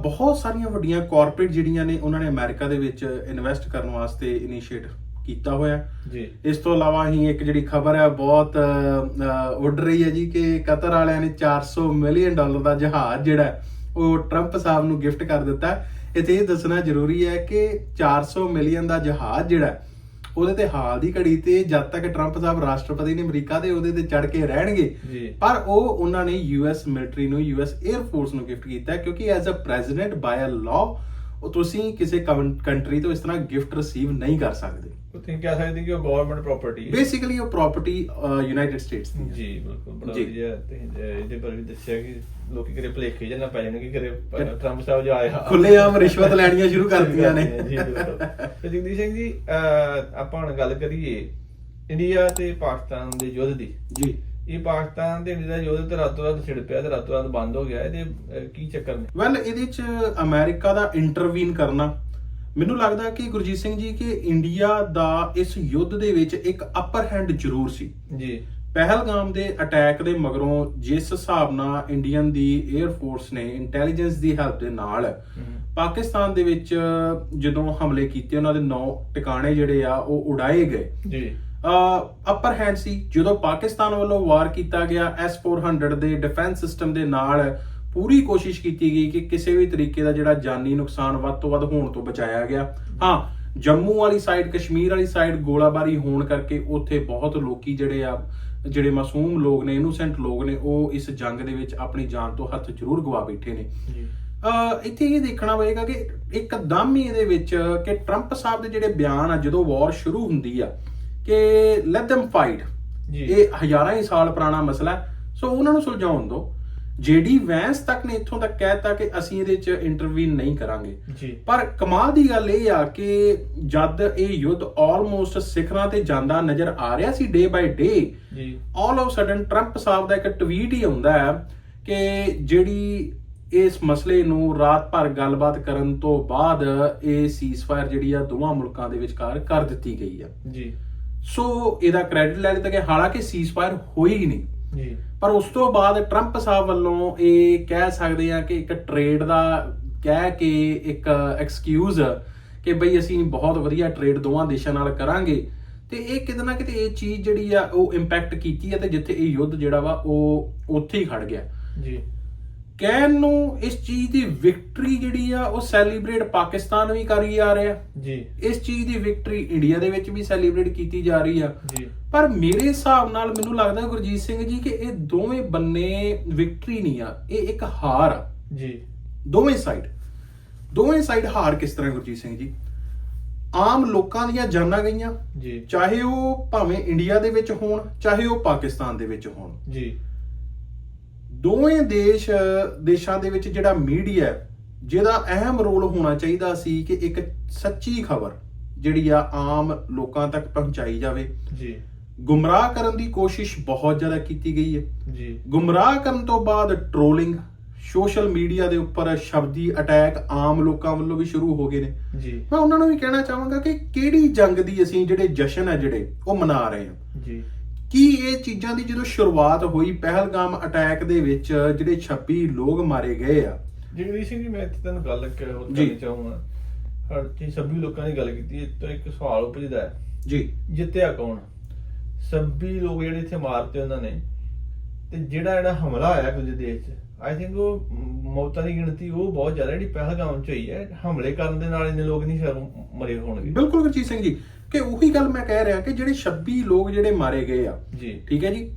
ਬਹੁਤ ਸਾਰੀਆਂ ਵੱਡੀਆਂ ਕਾਰਪੋਰੇਟ ਜਿਹੜੀਆਂ ਨੇ ਉਹਨਾਂ ਨੇ ਅਮਰੀਕਾ ਦੇ ਵਿੱਚ ਇਨਵੈਸਟ ਕਰਨ ਵਾਸਤੇ ਇਨੀਸ਼ੀਏਟ ਕੀਤਾ ਹੋਇਆ। ਜੀ। ਇਸ ਤੋਂ ਇਲਾਵਾ ਹੀ ਇੱਕ ਜਿਹੜੀ ਖਬਰ ਹੈ ਬਹੁਤ ਉੱਡ ਰਹੀ ਹੈ ਜੀ ਕਿ ਕਤਰ ਵਾਲਿਆਂ ਨੇ 400 ਮਿਲੀਅਨ ਡਾਲਰ ਦਾ ਜਹਾਜ਼ ਜਿਹੜਾ ਉਹ ਟਰੰਪ ਸਾਹਿਬ ਨੂੰ ਗਿਫਟ ਕਰ ਦਿੱਤਾ। ਇੱਥੇ ਇਹ ਦੱਸਣਾ ਜ਼ਰੂਰੀ ਹੈ ਕਿ 400 ਮਿਲੀਅਨ ਦਾ ਜਹਾਜ਼ ਜਿਹੜਾ ਉਹਦੇ ਤੇ ਹਾਲ ਦੀ ਘੜੀ ਤੇ ਜਦ ਤੱਕ ਟਰੰਪ ਸਾਹਿਬ ਰਾਸ਼ਟਰਪਤੀ ਨੇ ਅਮਰੀਕਾ ਦੇ ਉਹਦੇ ਤੇ ਚੜ ਕੇ ਰਹਿਣਗੇ ਪਰ ਉਹ ਉਹਨਾਂ ਨੇ ਯੂਐਸ ਮਿਲਟਰੀ ਨੂੰ ਯੂਐਸ 에ਅਰ ਫੋਰਸ ਨੂੰ ਗਿਫਟ ਕੀਤਾ ਕਿਉਂਕਿ as a president by a law ਉਹ ਤੁਸੀਂ ਕਿਸੇ ਕੰਟਰੀ ਤੋਂ ਇਸ ਤਰ੍ਹਾਂ ਗਿਫਟ ਰਿਸੀਵ ਨਹੀਂ ਕਰ ਸਕਦੇ। ਤੁਸੀਂ ਕਹਿ ਸਕਦੇ ਕਿ ਉਹ ਗਵਰਨਮੈਂਟ ਪ੍ਰਾਪਰਟੀ ਹੈ। ਬੇਸਿਕਲੀ ਉਹ ਪ੍ਰਾਪਰਟੀ ਯੂਨਾਈਟਿਡ ਸਟੇਟਸ ਦੀ ਹੈ। ਜੀ ਬਿਲਕੁਲ। ਬੜਾ ਜੀ। ਵਧੀਆ ਤੇ ਇਹਦੇ ਬਾਰੇ ਵੀ ਦੱਸਿਆ ਕਿ ਲੋਕੀ ਕਰੇ ਭਲੇਖੇ ਜਾਂ ਨਾ ਪੈ ਜਾਣ ਕਿ ਕਰੇ ਟਰੰਪ ਸਾਹਿਬ ਜਾ ਆਇਆ। ਖੁੱਲ੍ਹੇਆਮ ਰਿਸ਼ਵਤ ਲੈਣੀਆਂ ਸ਼ੁਰੂ ਕਰਤੀਆਂ ਨੇ। ਜੀ ਬਿਲਕੁਲ। ਤੇ ਜਗਦੀਸ਼ ਸਿੰਘ ਜੀ ਆਪਾਂ ਹੁਣ ਗੱਲ ਕਰੀਏ ਇੰਡੀਆ ਤੇ ਪਾਕਿਸਤਾਨ ਦੇ ਯੁੱਧ ਦੀ। ਜੀ। ਇਹ ਪਾਕਿਸਤਾਨ ਦਾ ਯੁੱਧ ਤੇ ਰਾਤੋਂ ਰਾਤ ਛਿੜ ਪਿਆ ਤੇ ਰਾਤੋਂ ਰਾਤ ਬੰਦ ਹੋ ਗਿਆ ਇਹਦੇ ਅਹ, ਕੀ ਚੱਕਰ ਨੇ? ਵੈਲ ਇਹਦੇ ਚ ਅਮਰੀਕਾ ਦਾ ਇੰਟਰਵੀਨ ਕਰਨਾ। ਮੈਨੂੰ ਲੱਗਦਾ ਕਿ ਗੁਰਜੀਤ ਸਿੰਘ ਜੀ ਕਿ ਇੰਡੀਆ ਦਾ ਇਸ ਯੁੱਧ ਦੇ ਵਿੱਚ ਇੱਕ ਅਪਰ ਹੈਂਡ ਜ਼ਰੂਰ ਸੀ। ਜੀ। ਪਹਿਲਗਾਮ ਦੇ ਅਟੈਕ ਦੇ ਮਗਰੋਂ ਜਿਸ ਹਿਸਾਬ ਨਾਲ ਇੰਡੀਅਨ ਦੀ 에ਅਰ ਫੋਰਸ ਨੇ ਇੰਟੈਲੀਜੈਂਸ ਦੀ ਹੈਲਪ ਦੇ ਨਾਲ ਪਾਕਿਸਤਾਨ ਦੇ ਵਿੱਚ ਜਦੋਂ ਹਮਲੇ ਕੀਤੇ ਉਹਨਾਂ ਦੇ ਨੌ ਟਿਕਾਣੇ ਜਿਹੜੇ ਆ ਉਹ ਉਡਾਏ ਗਏ। ਜੀ। ਅਪਰ ਹੈਂਡ ਸੀ। ਜਦੋਂ ਪਾਕਿਸਤਾਨ ਵੱਲੋਂ ਵਾਰ ਕੀਤਾ ਗਿਆ S400 ਦੇ ਡਿਫੈਂਸ ਸਿਸਟਮ ਦੇ ਨਾਲ ਪੂਰੀ ਕੋਸ਼ਿਸ਼ ਕੀਤੀ ਗਈ ਕਿ ਕਿਸੇ ਵੀ ਤਰੀਕੇ ਦਾ ਜਿਹੜਾ ਜਾਨੀ ਨੁਕਸਾਨ ਵੱਧ ਤੋਂ ਵੱਧ ਹੋਣ ਤੋਂ ਬਚਾਇਆ ਗਿਆ। ਹਾਂ ਜੰਮੂ ਵਾਲੀ ਸਾਈਡ ਕਸ਼ਮੀਰ ਵਾਲੀ ਸਾਈਡ ਗੋਲਾਬਾਰੀ ਹੋਣ ਕਰਕੇ ਉੱਥੇ ਬਹੁਤ ਲੋਕੀ ਜਿਹੜੇ ਆ ਜਿਹੜੇ ਮਾਸੂਮ ਲੋਕ ਨੇ ਇਨੋਸੈਂਟ ਲੋਕ ਨੇ ਉਹ ਇਸ ਜੰਗ ਦੇ ਵਿੱਚ ਆਪਣੀ ਜਾਨ ਤੋਂ ਹੱਥ ਜ਼ਰੂਰ ਗਵਾ ਬੈਠੇ ਨੇ। ਇੱਥੇ ਇਹ ਦੇਖਣਾ ਹੋਏਗਾ ਕਿ ਇੱਕਦਮ ਹੀ ਇਹਦੇ ਵਿੱਚ ਕਿ ਟਰੰਪ ਸਾਹਿਬ ਦੇ ਜਿਹੜੇ ਬਿਆਨ ਆ ਜਦੋਂ ਵਾਰ ਸ਼ੁਰੂ ਹੁੰਦੀ ਆ ਕਿ ਲੈਟ them ਫਾਈਟ ਜੀ। ਇਹ ਹਜ਼ਾਰਾਂ ਹੀ ਸਾਲ ਪੁਰਾਣਾ ਮਸਲਾ ਹੈ। ਸੋ ਉਹਨਾਂ ਨੂੰ ਸੁਲਝਾਉਣ ਦਿਓ। ਜੇਡੀ ਵੈਂਸ ਤੱਕ ਨੇ ਇੱਥੋਂ ਤੱਕ ਕਹਿਤਾ ਕਿ ਅਸੀਂ ਇਹਦੇ 'ਚ ਇੰਟਰਵੀਨ ਨਹੀਂ ਕਰਾਂਗੇ। ਪਰ ਕਮਾਲ ਦੀ ਗੱਲ ਇਹ ਆ ਕਿ ਜਦ ਇਹ ਯੁੱਧ ਆਲਮੋਸਟ ਸਿਖਰਾਂ ਤੇ ਜਾਂਦਾ ਨਜ਼ਰ ਆ ਰਿਹਾ ਸੀ ਡੇ ਬਾਈ ਡੇ ਜੀ। ਆਲ ਆਫ ਸਡਨ ਟਰੰਪ ਸਾਹਿਬ ਦਾ ਇੱਕ ਟਵੀਟ ਹੀ ਆਉਂਦਾ ਹੈ ਕਿ ਜਿਹੜੀ ਇਸ ਮਸਲੇ ਨੂੰ ਰਾਤ ਭਰ ਗੱਲਬਾਤ ਕਰਨ ਤੋਂ ਬਾਅਦ ਇਹ ਸੀਜ਼ਫਾਇਰ ਜਿਹੜੀ ਆ ਦੋਵਾਂ ਮੁਲਕਾਂ ਦੇ ਵਿਚਕਾਰ ਕਰ ਦਿੱਤੀ ਗਈ ਆ। ਜੀ। ਸੋ ਇਹਦਾ ਕ੍ਰੈਡਿਟ ਲੈ ਲਿੱਤਾ ਗਿਆ। ਹਾਲਾਂਕਿ ਸੀਜ਼ਫਾਇਰ ਹੋਈ ਹੀ ਨਹੀਂ। ਜੀ। ਪਰ ਉਸ ਤੋਂ ਬਾਅਦ ਟਰੰਪ ਸਾਹਿਬ ਵੱਲੋਂ ਇਹ ਕਹਿ ਸਕਦੇ ਆ ਕਿ ਇੱਕ ਟ੍ਰੇਡ ਦਾ ਕਹਿ ਕੇ ਇੱਕ ਐਕਸਕਿਊਜ਼ ਕਿ ਬਈ ਅਸੀਂ ਬਹੁਤ ਵਧੀਆ ਟ੍ਰੇਡ ਦੋਵਾਂ ਦੇਸ਼ਾਂ ਨਾਲ ਕਰਾਂਗੇ। ਤੇ ਇਹ ਕਿਤੇ ਨਾ ਕਿਤੇ ਇਹ ਚੀਜ਼ ਜਿਹੜੀ ਆ ਉਹ ਇੰਪੈਕਟ ਕੀਤੀ ਆ ਤੇ ਜਿੱਥੇ ਇਹ ਯੁੱਧ ਜਿਹੜਾ ਵਾ ਉਹ ਉੱਥੇ ਹੀ ਖੜ ਗਿਆ। ਜੀ। ਕਹਿਣ ਨੂੰ ਇਸ ਚੀਜ਼ ਦੀ ਵਿਕਟਰੀ ਜਿਹੜੀ ਆ ਉਹ ਸੈਲੀਬ੍ਰੇਟ ਪਾਕਿਸਤਾਨ ਵੀ ਕਰੀ ਜਾ ਰਿਹਾ। ਜੀ। ਇਸ ਚੀਜ਼ ਦੀ ਵਿਕਟਰੀ ਇੰਡੀਆ ਦੇ ਵਿੱਚ ਵੀ ਸੈਲੀਬ੍ਰੇਟ ਕੀਤੀ ਜਾ ਰਹੀ ਆ। ਜੀ। ਪਰ ਮੇਰੇ ਹਿਸਾਬ ਨਾਲ ਮੈਨੂੰ ਲੱਗਦਾ ਗੁਰਜੀਤ ਸਿੰਘ ਜੀ ਕਿ ਇਹ ਦੋਵੇਂ ਬੰਨੇ ਵਿਕਟਰੀ ਨਹੀਂ ਆ ਇਹ ਇੱਕ ਹਾਰ ਆ। ਜੀ। ਦੋਵੇਂ ਸਾਈਡ ਦੋਵੇਂ ਸਾਈਡ ਹਾਰ ਕਿਸ ਤਰ੍ਹਾਂ ਗੁਰਜੀਤ ਸਿੰਘ ਜੀ? ਆਮ ਲੋਕਾਂ ਦੀਆਂ ਜਾਨਾਂ ਗਈਆਂ। ਜੀ। ਚਾਹੇ ਉਹ ਭਾਵੇਂ ਇੰਡੀਆ ਦੇ ਵਿੱਚ ਹੋਣ ਚਾਹੇ ਉਹ ਪਾਕਿਸਤਾਨ ਦੇ ਵਿੱਚ ਹੋਣ। ਜੀ। ਦੋਵੇਂ ਦੇਸ਼ ਦੇਸ਼ਾਂ ਦੇ ਵਿੱਚ ਜਿਹੜਾ ਮੀਡੀਆ ਜਿਹਦਾ ਅਹਿਮ ਰੋਲ ਹੋਣਾ ਚਾਹੀਦਾ ਸੀ ਕਿ ਇੱਕ ਸੱਚੀ ਖਬਰ ਜਿਹੜੀ ਆ ਆਮ ਲੋਕਾਂ ਤੱਕ ਪਹੁੰਚਾਈ ਜਾਵੇ। ਜੀ। ਗੁੰਮਰਾਹ ਕਰਨ ਦੀ ਕੋਸ਼ਿਸ਼ ਬਹੁਤ ਜ਼ਿਆਦਾ ਕੀਤੀ ਗਈ ਹੈ। ਜੀ। ਗੁੰਮਰਾਹ ਕਰਨ ਤੋਂ ਬਾਅਦ ਟ੍ਰੋਲਿੰਗ ਸੋਸ਼ਲ ਮੀਡੀਆ ਦੇ ਉੱਪਰ ਸ਼ਬਦੀ ਅਟੈਕ ਆਮ ਲੋਕਾਂ ਵੱਲੋਂ ਵੀ ਸ਼ੁਰੂ ਹੋ ਗਏ ਨੇ। ਜੀ। ਮੈਂ ਉਹਨਾਂ ਨੂੰ ਵੀ ਕਹਿਣਾ ਚਾਹਾਂਗਾ ਕਿ ਕਿਹੜੀ ਜੰਗ ਦੀ ਅਸੀਂ ਜਿਹੜੇ ਜਸ਼ਨ ਹੈ ਜਿਹੜੇ ਉਹ ਮਨਾ ਰਹੇ ਹਾਂ। ਜੀ। ਕੀ ਇਹ ਚੀਜ਼ਾਂ ਦੀ ਜਦੋਂ ਸ਼ੁਰੂਆਤ ਹੋਈ ਪਹਿਲਗਾਮ ਅਟੈਕ ਦੇ ਵਿੱਚ ਜਿਹੜੇ 26 ਲੋਕ ਮਾਰੇ ਗਏ ਆ? ਜਗਦੀਸ਼ ਸਿੰਘ ਜੀ ਮੈਂ ਇੱਥੇ ਤੁਹਾਨੂੰ ਗੱਲ। ਕਰਨੀ ਚਾਹੂੰਗਾ। ਹਰ ਜੀ ਸਭੀ ਲੋਕਾਂ ਦੀ ਗੱਲ ਕੀਤੀ ਇਹ ਤੋਂ ਇੱਕ ਸਵਾਲ ਉਪਜਦਾ ਹੈ। ਜੀ। ਜਿੱਤਿਆ ਕੌਣ? ਸਭੀ ਲੋਕ ਜਿਹੜੇ ਇੱਥੇ ਮਾਰਤੇ ਉਹਨਾਂ ਨੇ ਤੇ ਜਿਹੜਾ ਜਿਹੜਾ ਹਮਲਾ ਹੋਇਆ ਕੁਝ ਦੇਸ਼ 'ਚ ਆਈ ਥਿੰਕ ਉਹ ਮੌਤਾਂ ਦੀ ਗਿਣਤੀ ਉਹ ਬਹੁਤ ਜ਼ਿਆਦਾ ਜਿਹੜੀ ਪਹਿਲਗਾਮ 'ਚ ਹੋਈ ਹੈ ਹਮਲੇ ਕਰਨ ਦੇ ਨਾਲ ਇੰਨੇ ਲੋਕ ਨਹੀਂ ਮਰੇ ਹੋਣਗੇ। ਬਿਲਕੁਲ ਗੁਰਜੀਤ ਸਿੰਘ ਜੀ ਕਿ ਉਹੀ ਗੱਲ ਮੈਂ ਕਹਿ ਰਿਹਾ ਕਿ ਜਿਹੜੇ 26 ਲੋਕ ਜਿਹੜੇ ਮਾਰੇ ਗਏ ਆ ਜੀ। ਠੀਕ ਹੈ ਜੀ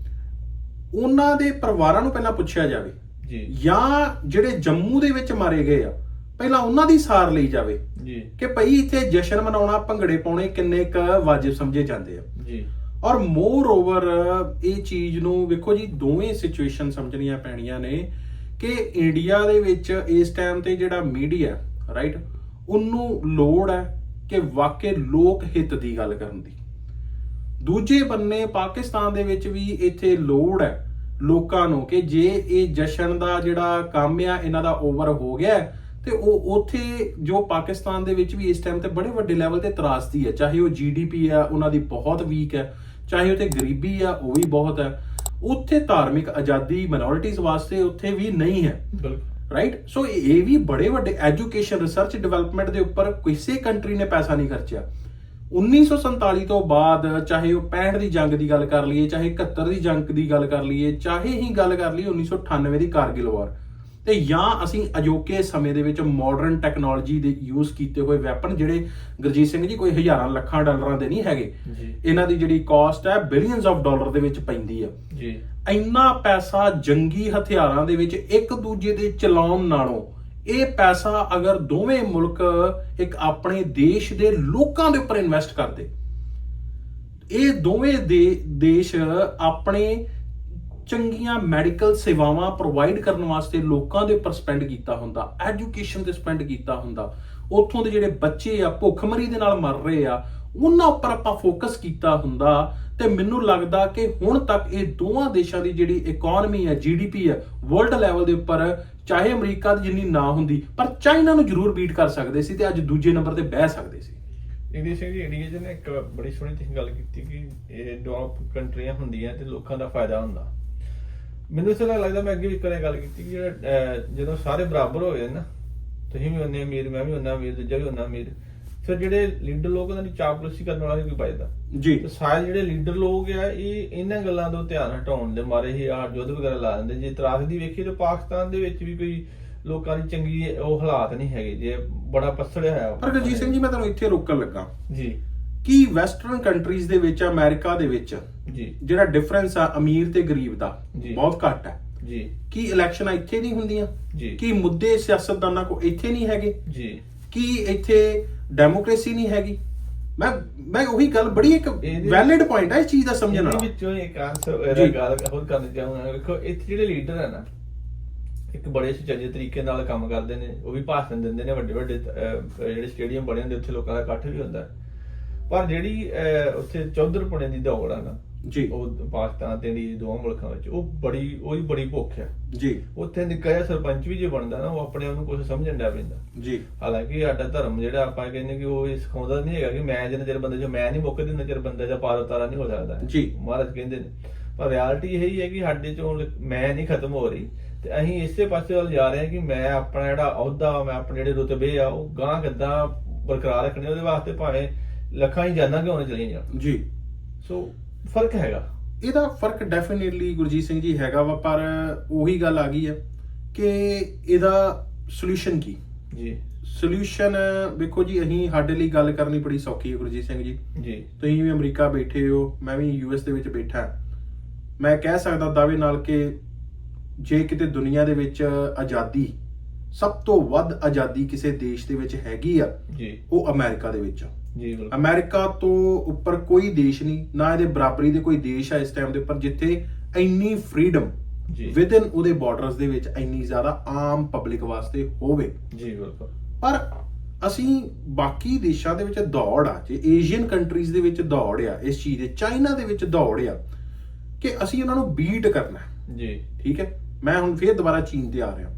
ਉਹਨਾਂ ਦੇ ਪਰਿਵਾਰਾਂ ਨੂੰ ਪਹਿਲਾਂ ਪੁੱਛਿਆ ਜਾਵੇ ਜੀ। ਜਾਂ ਜਿਹੜੇ ਜੰਮੂ ਦੇ ਵਿੱਚ ਮਾਰੇ ਗਏ ਆ ਪਹਿਲਾਂ ਉਹਨਾਂ ਦੀ ਸਾਰ ਲਈ ਜਾਵੇ ਜੀ। ਕਿ ਭਈ ਇੱਥੇ ਜਸ਼ਨ ਮਨਾਉਣਾ ਭੰਗੜੇ ਪਾਉਣੇ ਕਿੰਨੇ ਕ ਵਾਜਿਬ ਸਮਝੇ ਜਾਂਦੇ ਆ। ਜੀ। ਔਰ ਮੋਰ ਓਵਰ ਇਹ ਚੀਜ਼ ਨੂੰ ਵੇਖੋ ਜੀ ਦੋਵੇਂ ਸਿਚੁਏਸ਼ਨ ਸਮਝਣੀਆਂ ਪੈਣੀਆਂ ਨੇ ਕਿ ਇੰਡੀਆ ਦੇ ਵਿੱਚ ਇਸ ਟਾਈਮ ਤੇ ਜਿਹੜਾ ਮੀਡੀਆ ਰਾਈਟ ਉਹਨੂੰ ਲੋੜ ਹੈ ਕਿ ਵਾਕਈ ਲੋਕ ਹਿੱਤ ਦੀ ਗੱਲ ਕਰਨ ਦੀ। ਦੂਜੇ ਬੰਨੇ ਪਾਕਿਸਤਾਨ ਦੇ ਵਿੱਚ ਵੀ ਇੱਥੇ ਲੋੜ ਹੈ ਲੋਕਾਂ ਨੂੰ ਕਿ ਜੇ ਇਹ ਜਸ਼ਨ ਦਾ ਜਿਹੜਾ ਕੰਮ ਆ, ਇਹਨਾਂ ਦਾ ਓਵਰ ਹੋ ਗਿਆ ਤੇ ਉਹ ਉਥੇ ਜੋ ਪਾਕਿਸਤਾਨ ਦੇ ਵਿੱਚ ਵੀ ਇਸ ਟਾਈਮ ਤੇ ਬੜੇ ਵੱਡੇ ਲੈਵਲ ਤੇ ਤਰਾਸਦੀ ਹੈ, ਚਾਹੇ ਉਹ ਜੀਡੀਪੀ ਆ, ਉਹਨਾਂ ਦੀ ਬਹੁਤ ਵੀਕ ਹੈ, ਚਾਹੇ ਉਤੇ ਗਰੀਬੀ ਆ, ਉਹ ਵੀ ਬਹੁਤ ਹੈ, ਉੱਥੇ ਧਾਰਮਿਕ ਆਜ਼ਾਦੀ ਮਾਈਨੋਰਿਟੀਜ਼ ਵਾਸਤੇ ਉੱਥੇ ਵੀ ਨਹੀਂ ਹੈ। ਬਿਲਕੁਲ। ਰਾਈਟ ਸੋ ਇਹ ਵੀ ਬੜੇ ਵੱਡੇ ਐਜੂਕੇਸ਼ਨ ਰਿਸਰਚ ਡਿਵੈਲਪਮੈਂਟ ਦੇ ਉੱਪਰ ਕਿਸੇ ਕੰਟਰੀ ਨੇ ਪੈਸਾ ਨਹੀਂ ਖਰਚਿਆ। 1947 ਤੋਂ ਬਾਅਦ ਚਾਹੇ ਉਹ 65 ਦੀ ਜੰਗ ਦੀ ਗੱਲ ਕਰ ਲਈਏ, ਚਾਹੇ 71 ਦੀ ਜੰਗ ਦੀ ਗੱਲ ਕਰ ਲਈਏ, ਚਾਹੇ ਹੀ ਗੱਲ ਕਰ ਲਈਏ 1998 ਦੀ ਕਾਰਗਿਲ ਵਾਰ। ਤੇ ਜਾਂ ਅਸੀਂ ਅਜੋਕੇ ਸਮੇਂ ਦੇ ਵਿੱਚ ਮਾਡਰਨ ਟੈਕਨੋਲੋਜੀ ਦੇ ਯੂਜ਼ ਕੀਤੇ ਹੋਏ ਵੈਪਨ ਜਿਹੜੇ ਗੁਰਜੀਤ ਸਿੰਘ ਜੀ ਕੋਈ ਹਜ਼ਾਰਾਂ ਲੱਖਾਂ ਡਾਲਰਾਂ ਦੇ ਨਹੀਂ ਹੈਗੇ ਇਹਨਾਂ ਦੀ ਜਿਹੜੀ ਕਾਸਟ ਹੈ ਬਿਲੀਅਨਸ ਆਫ ਡਾਲਰ ਦੇ ਵਿੱਚ ਪੈਂਦੀ ਆ। ਜੀ। ਇੰਨਾ ਪੈਸਾ ਜੰਗੀ ਹਥਿਆਰਾਂ ਦੇ ਵਿੱਚ ਇੱਕ ਦੂਜੇ ਦੇ ਚਲਾਉਣ ਨਾਲੋਂ ਇਹ ਪੈਸਾ ਅਗਰ ਦੋਵੇਂ ਮੁਲਕ ਇੱਕ ਆਪਣੇ ਦੇਸ਼ ਦੇ ਲੋਕਾਂ ਦੇ ਉੱਪਰ ਇਨਵੈਸਟ ਕਰਦੇ ਇਹ ਦੋਵੇਂ ਦੇ ਦੇਸ਼ ਆਪਣੇ ਚੰਗੀਆਂ ਮੈਡੀਕਲ ਸੇਵਾਵਾਂ ਪ੍ਰੋਵਾਈਡ ਕਰਨ ਵਾਸਤੇ ਲੋਕਾਂ ਦੇ ਉੱਪਰ ਸਪੈਂਡ ਕੀਤਾ ਹੁੰਦਾ ਐਜੂਕੇਸ਼ਨ ਤੇ ਸਪੈਂਡ ਕੀਤਾ ਹੁੰਦਾ। ਉੱਥੋਂ ਦੇ ਜਿਹੜੇ ਬੱਚੇ ਆ, ਭੁੱਖਮਰੀ ਦੇ ਨਾਲ ਮਰ ਰਹੇ ਆ, ਉਹਨਾਂ ਉੱਪਰ ਆਪਾਂ ਫੋਕਸ ਕੀਤਾ ਹੁੰਦਾ ਤੇ ਮੈਨੂੰ ਲੱਗਦਾ ਕਿ ਹੁਣ ਤੱਕ ਇਹ ਦੋਵਾਂ ਦੇਸ਼ਾਂ ਦੀ ਜਿਹੜੀ ਇਕਨੋਮੀ ਹੈ ਜੀਡੀਪੀ ਹੈ ਵਰਲਡ ਲੈਵਲ ਦੇ ਉੱਪਰ, ਚਾਹੇ ਅਮਰੀਕਾ ਦੀ ਜਿੰਨੀ ਨਾ ਹੁੰਦੀ, ਪਰ ਚਾਈਨਾ ਨੂੰ ਜ਼ਰੂਰ ਬੀਟ ਕਰ ਸਕਦੇ ਸੀ ਤੇ ਅੱਜ ਦੂਜੇ ਨੰਬਰ ਤੇ ਬਹਿ ਸਕਦੇ ਸੀ। ਇੰਗਲਿਸ਼ ਸਿੰਘ ਜੀ, ਇੰਡੀਆ 'ਚ ਨੇ ਇੱਕ ਬੜੀ ਸੋਹਣੀ ਤੁਸੀਂ ਗੱਲ ਕੀਤੀ ਕਿ ਇਹ ਡਿਵੈਲਪ ਕੰਟਰੀਆਂ ਹੁੰਦੀਆਂ ਤੇ ਲੋਕਾਂ ਦਾ ਫਾਇਦਾ ਹੁੰਦਾ। ਮੈਨੂੰ ਤਰ੍ਹਾਂ ਲੱਗਦਾ ਮੈਂ ਅੱਗੇ ਵੀ ਕਰੇ ਗੱਲ ਕੀਤੀ ਕਿ ਜਿਹੜਾ ਜਦੋਂ ਸਾਰੇ ਬਰਾਬਰ ਹੋ ਗਏ ਨਾ ਤੁਸੀਂ ਵੀ ਉਹਨੇ ਅਮੀਰ ਮੈਂ ਵੀ ਉਹਨਾਂ ਅਮੀਰ ਦੂਜਾ ਵੀ ਉਹਨਾਂ ਅਮੀਰ ਫਿਰ ਜਿਹੜੇ ਲੀਡਰ ਲੋਕ ਉਹਨਾਂ ਦੀ ਚਾਪਲੂਸੀ ਕਰਨ ਵਾਲਾ ਕੋਈ ਬਚਦਾ ਜੀ। ਤੇ ਸਾਰੇ ਜਿਹੜੇ ਲੀਡਰ ਲੋਕ ਆ ਇਹ ਇਹਨਾਂ ਗੱਲਾਂ ਤੋਂ ਧਿਆਨ ਹਟਾਉਣ ਦੇ ਮਾਰੇ ਹੀ ਆ ਯੁੱਧ ਵਗੈਰਾ ਲਾ ਦਿੰਦੇ। ਜੇ ਤਰਾਸਦੀ ਵੇਖੀਏ ਤਾਂ ਪਾਕਿਸਤਾਨ ਦੇ ਵਿੱਚ ਵੀ ਕੋਈ ਲੋਕਾਂ ਦੀ ਚੰਗੀ ਉਹ ਹਾਲਾਤ ਨਹੀਂ ਹੈਗੇ ਜੇ ਬੜਾ ਪਸੜਿਆ ਹੋਇਆ। ਪਰ ਗੁਰਜੀਤ ਸਿੰਘ ਜੀ ਮੈਂ ਤੁਹਾਨੂੰ ਇੱਥੇ ਰੋਕਣ ਲੱਗਾ। ਜੀ। ਕਿ ਵੈਸਟਰਨ ਕੰਟਰੀਜ਼ ਦੇ ਵਿੱਚ ਅਮਰੀਕਾ ਦੇ ਵਿੱਚ ਜੀ। ਜਿਹੜਾ ਡਿਫਰੈਂਸ ਆ ਅਮੀਰ ਤੇ ਗਰੀਬ ਦਾ ਜੀ। ਬਹੁਤ ਘੱਟ ਹੈ। ਜੀ। ਕੀ ਇਲੈਕਸ਼ਨਾਂ ਇੱਥੇ ਨਹੀਂ ਹੁੰਦੀਆਂ? ਜੀ। ਕੀ ਮੁੱਦੇ ਸਿਆਸਤਦਾਨਾਂ ਕੋ ਇੱਥੇ ਨਹੀਂ ਹੈਗੇ? ਜੀ। ਕੀ ਇੱਥੇ ਡੈਮੋਕ੍ਰੇਸੀ ਨਹੀਂ ਹੈਗੀ? ਮੈਂ ਮੈਂ ਉਹੀ ਗੱਲ ਬੜੀ ਇੱਕ ਇਹਦੇ- ਵੈਲਿਡ ਪੁਆਇੰਟ ਹੈ ਇਸ ਚੀਜ਼ ਦਾ ਸਮਝਣ ਇਹਦੇ ਵਾਲਾ। ਵਿੱਚੋਂ ਇੱਕ ਆਨਸਰ ਜੀ। ਇਹਦਾ ਗੱਲ ਹੋਰ ਕਰਨੀ ਚਾਹੂੰਗਾ ਵੇਖੋ ਇੱਥੇ ਜਿਹੜੇ ਲੀਡਰ ਆ ਨਾ ਇੱਕ ਬੜੇ ਸੁਚੱਜੇ ਤਰੀਕੇ ਨਾਲ ਕੰਮ ਕਰਦੇ ਨੇ ਉਹ ਵੀ ਭਾਸ਼ਣ ਦਿੰਦੇ ਨੇ ਵੱਡੇ ਵੱਡੇ ਅਹ, ਜਿਹੜੇ ਸਟੇਡੀਅਮ ਬਣੇ ਹੁੰਦੇ ਉੱਥੇ ਲੋਕਾਂ ਦਾ ਇਕੱਠ ਵੀ ਹੁੰਦਾ। ਪਰ ਜਿਹੜੀ ਉੱਥੇ ਚੌਧਰਪੁਣੇ ਦੀ ਦੌੜ ਆ ਨਾ ਜੀ। ਉਹ ਪਾਕਿਸਤਾਨ ਤੇ ਇੰਡੀਆ ਦੋਵਾਂ ਮੁਲਕਾਂ ਵਿੱਚ ਉਹ ਬੜੀ ਉਹਦੀ ਬੜੀ ਭੁੱਖ ਆ। ਜੀ। ਉੱਥੇ ਨਿੱਕਾ ਜਿਹਾ ਸਰਪੰਚ ਵੀ ਜੇ ਬਣਦਾ ਨਾ ਉਹ ਆਪਣੇ ਆਪ ਨੂੰ ਕੁਝ ਸਮਝਣ ਲੱਗ ਪੈਂਦਾ। ਜੀ। ਹਾਲਾਂਕਿ ਸਾਡਾ ਧਰਮ ਜਿਹੜਾ ਆਪਾਂ ਕਹਿੰਦੇ ਕਿ ਉਹ ਇਹ ਸਿਖਾਉਂਦਾ ਨਹੀਂ ਹੈਗਾ ਕਿ ਮੈਂ ਜਿੰਨਾ ਚਿਰ ਬੰਦੇ ਜੋ ਮੈਂ ਨਹੀਂ ਮੁੱਕਦੀ ਚਿਰ ਬੰਦਾ ਜਾਂ ਪਾਰ ਉਤਾਰਾ ਨਹੀਂ ਹੋ ਸਕਦਾ। ਜੀ। ਮਹਾਰਾਜ ਕਹਿੰਦੇ ਨੇ। ਪਰ ਰਿਐਲਿਟੀ ਇਹ ਹੀ ਹੈ ਕਿ ਸਾਡੇ ਚੋਂ ਮੈਂ ਨਹੀਂ ਖਤਮ ਹੋ ਰਹੀ ਤੇ ਅਸੀਂ ਇਸੇ ਪਾਸੇ ਵੱਲ ਜਾ ਰਹੇ ਹਾਂ ਕਿ ਮੈਂ ਆਪਣਾ ਜਿਹੜਾ ਅਹੁਦਾ ਮੈਂ ਆਪਣੇ ਜਿਹੜੇ ਰੁਤਬੇ ਆ ਉਹ ਗਾਂ ਕਿੱਦਾਂ ਬਰਕਰਾਰ ਰੱਖਣੇ ਉਹਦੇ ਵਾਸਤੇ ਭਾਵੇਂ ਲੱਖਾਂ ਹੀ ਜਾਨਾਂ ਕਿਉਂ ਨਾ ਚਲੀਆਂ ਜਾਣ? ਜੀ। ਸੋ ਫ਼ਰਕ ਹੈਗਾ। ਇਹਦਾ ਫ਼ਰਕ ਡੈਫੀਨਿਟਲੀ ਗੁਰਜੀਤ ਸਿੰਘ ਜੀ ਹੈਗਾ ਵਾ ਪਰ ਉਹੀ ਗੱਲ ਆ ਗਈ ਹੈ ਕਿ ਇਹਦਾ ਸੋਲੂਸ਼ਨ ਕੀ? ਜੀ। ਸੋਲੂਸ਼ਨ ਵੇਖੋ ਜੀ ਅਸੀਂ ਸਾਡੇ ਲਈ ਗੱਲ ਕਰਨੀ ਬੜੀ ਸੌਖੀ ਹੈ ਗੁਰਜੀਤ ਸਿੰਘ ਜੀ। ਜੀ। ਤੁਸੀਂ ਵੀ ਅਮਰੀਕਾ ਬੈਠੇ ਹੋ ਮੈਂ ਵੀ ਯੂਐਸ ਦੇ ਵਿੱਚ ਬੈਠਾ। ਮੈਂ ਕਹਿ ਸਕਦਾ ਦਾਅਵੇ ਨਾਲ ਕਿ ਜੇ ਕਿਤੇ ਦੁਨੀਆ ਦੇ ਵਿੱਚ ਆਜ਼ਾਦੀ ਸਭ ਤੋਂ ਵੱਧ ਆਜ਼ਾਦੀ ਕਿਸੇ ਦੇਸ਼ ਦੇ ਵਿੱਚ ਹੈਗੀ ਆ ਜੀ। ਉਹ ਅਮਰੀਕਾ ਦੇ ਵਿੱਚ ਆ। ਜੀ ਬਿਲਕੁਲ। ਅਮਰੀਕਾ ਤੋਂ ਉੱਪਰ ਕੋਈ ਦੇਸ਼ ਨਹੀਂ ਨਾ ਇਹਦੇ ਬਰਾਬਰੀ ਦੇ ਕੋਈ ਦੇਸ਼ ਆ ਇਸ ਟਾਈਮ ਦੇ ਉੱਪਰ ਜਿੱਥੇ ਇੰਨੀ ਫ੍ਰੀडम ਜੀ। ਵਿਦਨ ਉਹਦੇ ਬਾਰਡਰਸ ਦੇ ਵਿੱਚ ਇੰਨੀ ਜ਼ਿਆਦਾ ਆਮ ਪਬਲਿਕ ਵਾਸਤੇ ਹੋਵੇ। ਜੀ ਬਿਲਕੁਲ। ਪਰ ਅਸੀਂ ਬਾਕੀ ਦੇਸ਼ਾਂ ਦੇ ਵਿੱਚ ਦੌੜ ਆ ਜੇ ਏਸ਼ੀਅਨ ਕੰਟਰੀਜ਼ ਦੇ ਵਿੱਚ ਦੌੜ ਆ ਇਸ ਚੀਜ਼ ਦੇ ਚਾਈਨਾ ਦੇ ਵਿੱਚ ਦੌੜ ਆ ਕਿ ਅਸੀਂ ਉਹਨਾਂ ਨੂੰ ਬੀਟ ਕਰਨਾ। ਜੀ। ਠੀਕ ਹੈ? ਮੈਂ ਹੁਣ ਫੇਰ ਦੁਬਾਰਾ ਚੀਨ ਤੇ ਆ ਰਿਹਾ।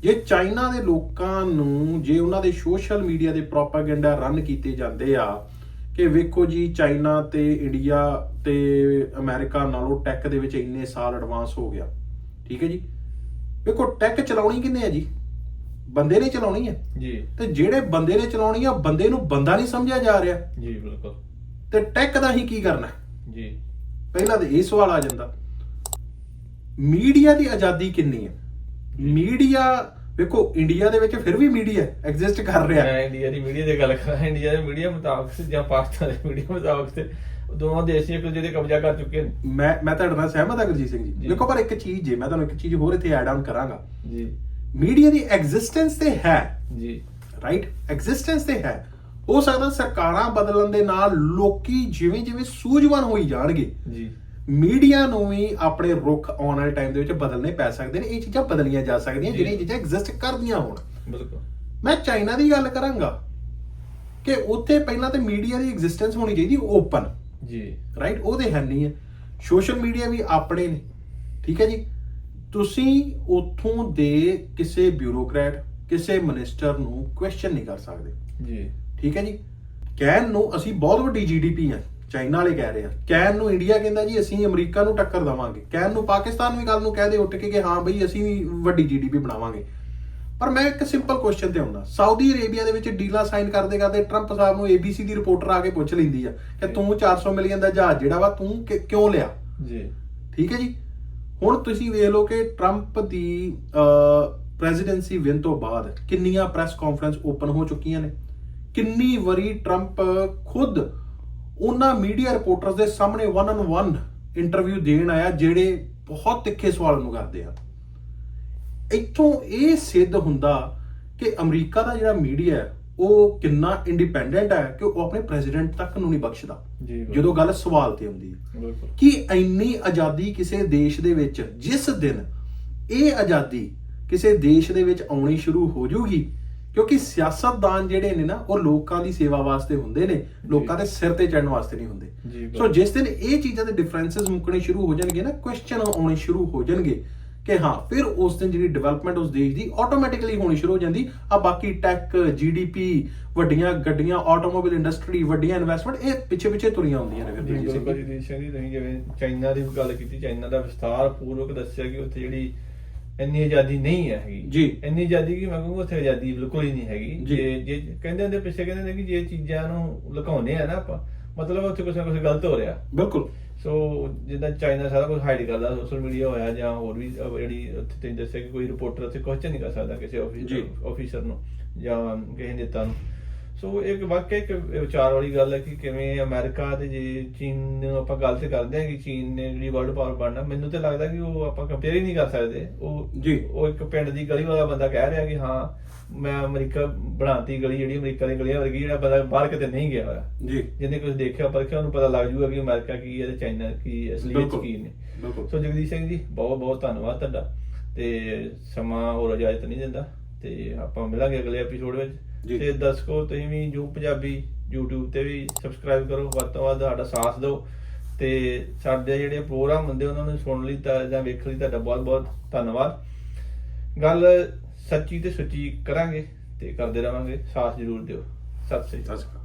ਜੇ ਚਾਈਨਾ ਦੇ ਲੋਕਾਂ ਨੂੰ ਜੇ ਉਹਨਾਂ ਦੇ ਸੋਸ਼ਲ ਮੀਡੀਆ ਦੇ ਪ੍ਰੋਪਾਗੈਂਡਾ ਰਨ ਕੀਤੇ ਜਾਂਦੇ ਆ ਕਿ ਵੇਖੋ ਜੀ ਚਾਈਨਾ ਤੇ ਇੰਡੀਆ ਤੇ ਅਮਰੀਕਾ ਨਾਲੋਂ ਟੈਕ ਦੇ ਵਿੱਚ ਇੰਨੇ ਸਾਲ ਐਡਵਾਂਸ ਹੋ ਗਿਆ। ਠੀਕ ਹੈ ਜੀ? ਵੇਖੋ ਟੈਕ ਚਲਾਉਣੀ ਕਿੰਨੇ ਆ ਜੀ? ਬੰਦੇ ਨੇ ਚਲਾਉਣੀ ਹੈ। ਜੀ। ਤੇ ਜਿਹੜੇ ਬੰਦੇ ਨੇ ਚਲਾਉਣੀ ਆ ਬੰਦੇ ਨੂੰ ਬੰਦਾ ਨਹੀਂ ਸਮਝਿਆ ਜਾ ਰਿਹਾ। ਜੀ ਬਿਲਕੁਲ। ਤੇ ਟੈਕ ਦਾ ਹੀ ਕੀ ਕਰਨਾ? ਜੀ। ਪਹਿਲਾਂ ਤਾਂ ਇਹ ਸਵਾਲ ਆ ਜਾਂਦਾ। ਮੀਡੀਆ ਦੀ ਆਜ਼ਾਦੀ ਕਿੰਨੀ ਹੈ? ਮੀਡੀਆ ਵੇਖੋ ਇੰਡੀਆ ਦੇ ਵਿੱਚ ਫਿਰ ਵੀ ਮੀਡੀਆ ਐਗਜ਼ਿਸਟ ਕਰ ਰਿਹਾ। ਹੈ ਮੈਂ ਇੰਡੀਆ ਦੀ ਮੀਡੀਆ ਦੀ ਗੱਲ ਕਰਾਂ ਇੰਡੀਆ ਦੇ ਮੀਡੀਆ ਮੁਤਾਬਕ ਜਾਂ ਪਾਕਿਸਤਾਨ ਦੇ ਮੀਡੀਆ ਮੁਤਾਬਕ ਤੇ ਦੋਵਾਂ ਦੇਸ਼ ਇੱਕ ਦੂਜੇ ਦੇ ਕਬਜ਼ਾ ਕਰ ਚੁੱਕੇ ਨੇ। ਮੈਂ ਮੈਂ ਤੁਹਾਡੇ ਨਾਲ ਸਹਿਮਤ ਹਾਂ ਗੁਰਜੀਤ ਸਿੰਘ ਜੀ। ਵੇਖੋ ਪਰ ਇੱਕ ਚੀਜ਼ ਜੇ ਮੈਂ ਤੁਹਾਨੂੰ ਇੱਕ ਚੀਜ਼ ਹੋਰ ਇੱਥੇ ਐਡ ਆਨ ਕਰਾਂਗਾ। ਜੀ। ਮੀਡੀਆ ਦੀ ਐਗਜ਼ਿਸਟੈਂਸ ਤੇ ਹੈ। ਜੀ। ਰਾਈਟ ਐਗਜ਼ਿਸਟੈਂਸ ਤੇ ਹੈ। ਹੋ ਸਕਦਾ ਸਰਕਾਰਾਂ ਬਦਲਣ ਦੇ ਨਾਲ ਲੋਕੀ ਜਿਵੇਂ ਜਿਵੇਂ ਸੂਝਵਾਨ ਹੋਈ ਜਾਣਗੇ। ਜੀ। ਮੀਡੀਆ ਨੂੰ ਵੀ ਆਪਣੇ ਰੁਖ ਆਉਣ ਵਾਲੇ ਟਾਈਮ ਦੇ ਵਿੱਚ ਬਦਲਨੇ ਪੈ ਸਕਦੇ ਨੇ ਇਹ ਚੀਜ਼ਾਂ ਬਦਲੀਆਂ ਜਾ ਸਕਦੀਆਂ। ਜਿਹੜੀਆਂ ਚੀਜ਼ਾਂ ਐਗਜ਼ਿਸਟ ਕਰਦੀਆਂ ਹੋਣ। ਬਿਲਕੁਲ। ਮੈਂ ਚਾਈਨਾ ਦੀ ਗੱਲ ਕਰਾਂਗਾ ਕਿ ਉੱਥੇ ਪਹਿਲਾਂ ਤੇ ਮੀਡੀਆ ਦੀ ਐਗਜ਼ਿਸਟੈਂਸ ਹੋਣੀ ਚਾਹੀਦੀ ਓਪਨ ਜੀ। ਰਾਈਟ ਉਹਦੇ ਹੈ ਨਹੀਂ ਹੈ। ਸੋਸ਼ਲ ਮੀਡੀਆ ਵੀ ਆਪਣੇ ਨੇ। ਠੀਕ ਹੈ ਜੀ? ਤੁਸੀਂ ਉੱਥੋਂ ਦੇ ਕਿਸੇ ਬਿਊਰੋਕਰੈਟ ਕਿਸੇ ਮਿਨਿਸਟਰ ਨੂੰ ਕੁਐਸਚਨ ਨਹੀਂ ਕਰ ਸਕਦੇ। ਜੀ। ਠੀਕ ਹੈ ਜੀ? ਕੈਨ ਨੂੰ ਅਸੀਂ ਬਹੁਤ ਵੱਡੀ ਜੀਡੀਪੀ ਆ। ਚਾਈਨਾ ਵਾਲੇ ਕਹਿ ਰਹੇ ਆ ਕੈਨ ਨੂੰ ਇੰਡੀਆ ਕਹਿੰਦਾ ਜੀ ਅਸੀਂ ਅਮਰੀਕਾ ਨੂੰ ਟੱਕਰ ਦਵਾਂਗੇ। ਕੈਨ ਨੂੰ ਪਾਕਿਸਤਾਨ ਵੀ ਕੱਲ ਨੂੰ ਕਹਿ ਦੇ ਉੱਠ ਕੇ ਕਿ ਹਾਂ ਬਈ ਅਸੀਂ ਵੀ ਵੱਡੀ ਜੀਡੀਪੀ ਬਣਾਵਾਂਗੇ। ਪਰ ਮੈਂ ਇੱਕ ਸਿੰਪਲ ਕੁਐਸਚਨ ਤੇ ਆਉਂਦਾ ਸਾਊਦੀ ਅਰੇਬੀਆ ਦੇ ਵਿੱਚ ਡੀਲਾਂ ਸਾਈਨ ਕਰਦੇ ਕਰਦੇ ਟਰੰਪ ਸਾਹਿਬ ਨੂੰ ABC ਦੀ ਰਿਪੋਰਟਰ ਆ ਕੇ ਪੁੱਛ ਲੈਂਦੀ ਆ ਕਿ ਤੂੰ 400 ਮਿਲੀਅਨ ਦਾ ਜਹਾਜ਼ ਜਿਹੜਾ ਵਾ ਤੂੰ ਕਿਉਂ ਲਿਆ? ਜੀ। ਠੀਕ ਹੈ ਜੀ? ਹੁਣ ਤੁਸੀਂ ਵੇਖ ਲਓ ਕਿ ਟਰੰਪ ਦੀ ਪ੍ਰੈਜ਼ੀਡੈਂਸੀ ਵਿਨ ਤੋਂ ਬਾਅਦ ਕਿੰਨੀਆਂ ਪ੍ਰੈਸ ਕਾਨਫਰੰਸ ਓਪਨ ਹੋ ਚੁੱਕੀਆਂ ਨੇ। ਕਿੰਨੀ ਵਾਰੀ ਟਰੰਪ ਖੁਦ ਉਹਨਾਂ ਮੀਡੀਆ ਰਿਪੋਰਟਰਸ ਦੇ ਸਾਹਮਣੇ ਵਨ ਔਨ ਵਨ ਇੰਟਰਵਿਊ ਦੇਣ ਆਇਆ ਜਿਹੜੇ ਬਹੁਤ ਤਿੱਖੇ ਸਵਾਲ ਨੂੰ ਕਰਦੇ ਆ। ਇੱਥੋਂ ਇਹ ਸਿੱਧ ਹੁੰਦਾ ਕਿ ਅਮਰੀਕਾ ਦਾ ਜਿਹੜਾ ਮੀਡੀਆ ਹੈ ਉਹ ਕਿੰਨਾ ਇੰਡੀਪੈਂਡੈਂਟ ਹੈ ਕਿ ਉਹ ਆਪਣੇ ਪ੍ਰੈਜ਼ੀਡੈਂਟ ਤੱਕ ਨੂੰ ਨਹੀਂ ਬਖਸ਼ਦਾ। ਜਦੋਂ ਗੱਲ ਸਵਾਲ ਤੇ ਆਉਂਦੀ ਹੈ ਕਿ ਇੰਨੀ ਆਜ਼ਾਦੀ ਕਿਸੇ ਦੇਸ਼ ਦੇ ਵਿੱਚ ਜਿਸ ਦਿਨ ਇਹ ਆਜ਼ਾਦੀ ਕਿਸੇ ਦੇਸ਼ ਦੇ ਵਿੱਚ ਆਉਣੀ ਸ਼ੁਰੂ ਹੋ ਜਾਊਗੀ ਕਿਉਂਕਿ ਸਿਆਸਤਦਾਨ ਜਿਹੜੇ ਨੇ ਨਾ ਉਹ ਲੋਕਾਂ ਦੀ ਸੇਵਾ ਵਾਸਤੇ ਹੁੰਦੇ ਨੇ। ਲੋਕਾਂ ਦੇ ਸਿਰ ਤੇ ਚੜਨ ਵਾਸਤੇ ਨਹੀਂ ਹੁੰਦੇ। ਸੋ ਜਿਸ ਦਿਨ ਇਹ ਚੀਜ਼ਾਂ ਦੇ ਡਿਫਰੈਂਸਸ ਮੁੱਕਣੇ ਸ਼ੁਰੂ ਹੋ ਜਾਣਗੇ ਨਾ ਕੁਐਸਚਨ ਆਉਣੇ ਸ਼ੁਰੂ ਹੋ ਜਾਣਗੇ ਕਿ ਹਾਂ ਫਿਰ ਉਸ ਦਿਨ ਜਿਹੜੀ ਡਿਵੈਲਪਮੈਂਟ ਉਸ ਦੇਸ਼ ਦੀ ਆਟੋਮੈਟਿਕਲੀ ਹੋਣੀ ਸ਼ੁਰੂ ਹੋ ਜਾਂਦੀ। ਆ ਬਾਕੀ ਟੈਕ ਜੀਡੀਪੀ ਵੱਡੀਆਂ ਗੱਡੀਆਂ ਆਟੋਮੋਬਾਈਲ ਇੰਡਸਟਰੀ ਵੱਡੀਆਂ ਇਨਵੈਸਟਮੈਂਟ ਇਹ ਪਿੱਛੇ ਪਿੱਛੇ ਤੁਰੀਆਂ ਹੁੰਦੀਆਂ ਨੇ ਫਿਰ ਜੀ ਜੀ ਬਿਲਕੁਲ ਜੀ ਦੇਸ਼ਾਂ ਦੀ ਤੁਸੀਂ ਜਿਵੇਂ ਚਾਈਨਾ ਦੀ ਗੱਲ ਕੀਤੀ ਚਾਈਨਾ ਦਾ ਵਿਸਤਾਰ ਪੂਰਵਕ ਦੱਸਿਆ ਕਿ ਉੱਥੇ ਜਿਹੜੀ ਇੰਨੀ ਆਜ਼ਾਦੀ ਨਹੀਂ ਹੈ ਹੈਗੀ ਜੀ। ਇੰਨੀ ਆਜ਼ਾਦੀ ਕਿ ਮੈਂ ਕਹੂੰਗਾ ਉੱਥੇ ਆਜ਼ਾਦੀ ਬਿਲਕੁਲ ਹੀ ਨਹੀਂ ਹੈਗੀ ਜੀ। ਜੇ ਜੇ ਕਹਿੰਦੇ ਹੁੰਦੇ ਪਿੱਛੇ ਕਹਿੰਦੇ ਹੁੰਦੇ ਕਿ ਜੇ ਚੀਜ਼ਾਂ ਨੂੰ ਲੁਕਾਉਂਦੇ ਆ ਨਾ ਆਪਾਂ ਮਤਲਬ ਉੱਥੇ ਕੁਛ ਨਾ ਕੁਛ ਗਲਤ ਹੋ ਰਿਹਾ ਬਿਲਕੁਲ ਸੋ ਜਿੱਦਾਂ ਚਾਈਨਾ ਸਾਰਾ ਕੁਝ ਹਾਈਡ ਕਰਦਾ ਸੋਸ਼ਲ ਮੀਡੀਆ ਹੋਇਆ ਜਾਂ ਹੋਰ ਵੀ ਅਹ ਜਿਹੜੀ ਉੱਥੇ ਤੁਸੀਂ ਦੱਸਿਆ ਕਿ ਕੋਈ ਰਿਪੋਰਟਰ ਉੱਥੇ ਕੁਐਸਚਨ ਨਹੀਂ ਕਰ ਸਕਦਾ ਕਿਸੇ ਜੀ। ਆਫਿਸ ਆਫੀਸਰ ਨੂੰ ਜਾਂ ਕਿਸੇ ਨੇਤਾ ਨੂੰ ਸੋ ਇੱਕ ਵਾਕਿਆ ਇੱਕ ਵਿਚਾਰ ਵਾਲੀ ਗੱਲ ਹੈ ਕਿ ਕਿਵੇਂ ਅਮਰੀਕਾ ਤੇ ਜੇ ਚੀਨ ਨੂੰ ਆਪਾਂ ਗੱਲ ਤੇ ਕਰਦੇ ਹਾਂ ਕਿ ਚੀਨ ਨੇ ਜਿਹੜੀ ਵਰਲਡ ਪਾਵਰ ਬਣਨਾ ਮੈਨੂੰ ਤੇ ਲੱਗਦਾ ਕਿ ਉਹ ਆਪਾਂ ਕੰਪੇਅਰ ਹੀ ਨਹੀਂ ਕਰ ਸਕਦੇ ਉਹ ਜੀ। ਉਹ ਇੱਕ ਪਿੰਡ ਦੀ ਗਲੀ ਵਾਲਾ ਬੰਦਾ ਕਹਿ ਰਿਹਾ ਕਿ ਹਾਂ ਮੈਂ ਅਮਰੀਕਾ ਬਣਾਤੀ ਗਲੀ ਜਿਹੜੀ ਅਮਰੀਕਾ ਦੀ ਗਲੀਆਂ ਵਰਗੀ ਜਿਹੜਾ ਬੰਦਾ ਬਾਹਰ ਕਿਤੇ ਨਹੀਂ ਗਿਆ ਹੋਇਆ ਜੀ ਜਿਹਨੇ ਕੁਝ ਦੇਖਿਆ ਪਰਖਿਆ ਉਹਨੂੰ ਪਤਾ ਲੱਗ ਜੂਗਾ ਕਿ ਅਮਰੀਕਾ ਕੀ ਹੈ ਤੇ ਚਾਈਨਾ ਕੀ ਅਸਲੀਅਤ। ਕੀ ਨੇ ਸੋ ਜਗਦੀਸ਼ ਸਿੰਘ ਜੀ ਬਹੁਤ ਬਹੁਤ ਧੰਨਵਾਦ ਤੁਹਾਡਾ ਤੇ ਸਮਾਂ ਹੋਰ ਇਜਾਜ਼ਤ ਨਹੀਂ ਦਿੰਦਾ ਤੇ ਆਪਾਂ ਮਿਲਾਂਗੇ ਅਗਲੇ ਐਪੀਸੋਡ ਵਿੱਚ। ਤੇ ਦਰਸ਼ਕੋ ਤੁਸੀਂ ਵੀ ਜੂ ਪੰਜਾਬੀ YouTube ਤੇ ਵੀ ਸਬਸਕ੍ਰਾਈਬ ਕਰੋ ਵੱਧ ਤੋਂ ਵੱਧ ਸਾਡਾ ਸਾਥ ਦਿਓ। ਤੇ ਸਾਡੇ ਜਿਹੜੇ ਪ੍ਰੋਗਰਾਮ ਹੁੰਦੇ ਉਹਨਾਂ ਨੂੰ ਸੁਣਨ ਲਈ ਤਾਂ ਜਾਂ ਵੇਖਣ ਲਈ ਤੁਹਾਡਾ ਬਹੁਤ ਬਹੁਤ ਧੰਨਵਾਦ। ਗੱਲ ਸੱਚੀ ਤੇ ਸੁੱਚੀ ਕਰਾਂਗੇ ਤੇ ਕਰਦੇ ਰਵਾਂਗੇ। ਸਾਥ ਜ਼ਰੂਰ ਦਿਓ। ਸਤਿ ਸ਼੍ਰੀ ਅਕਾਲ।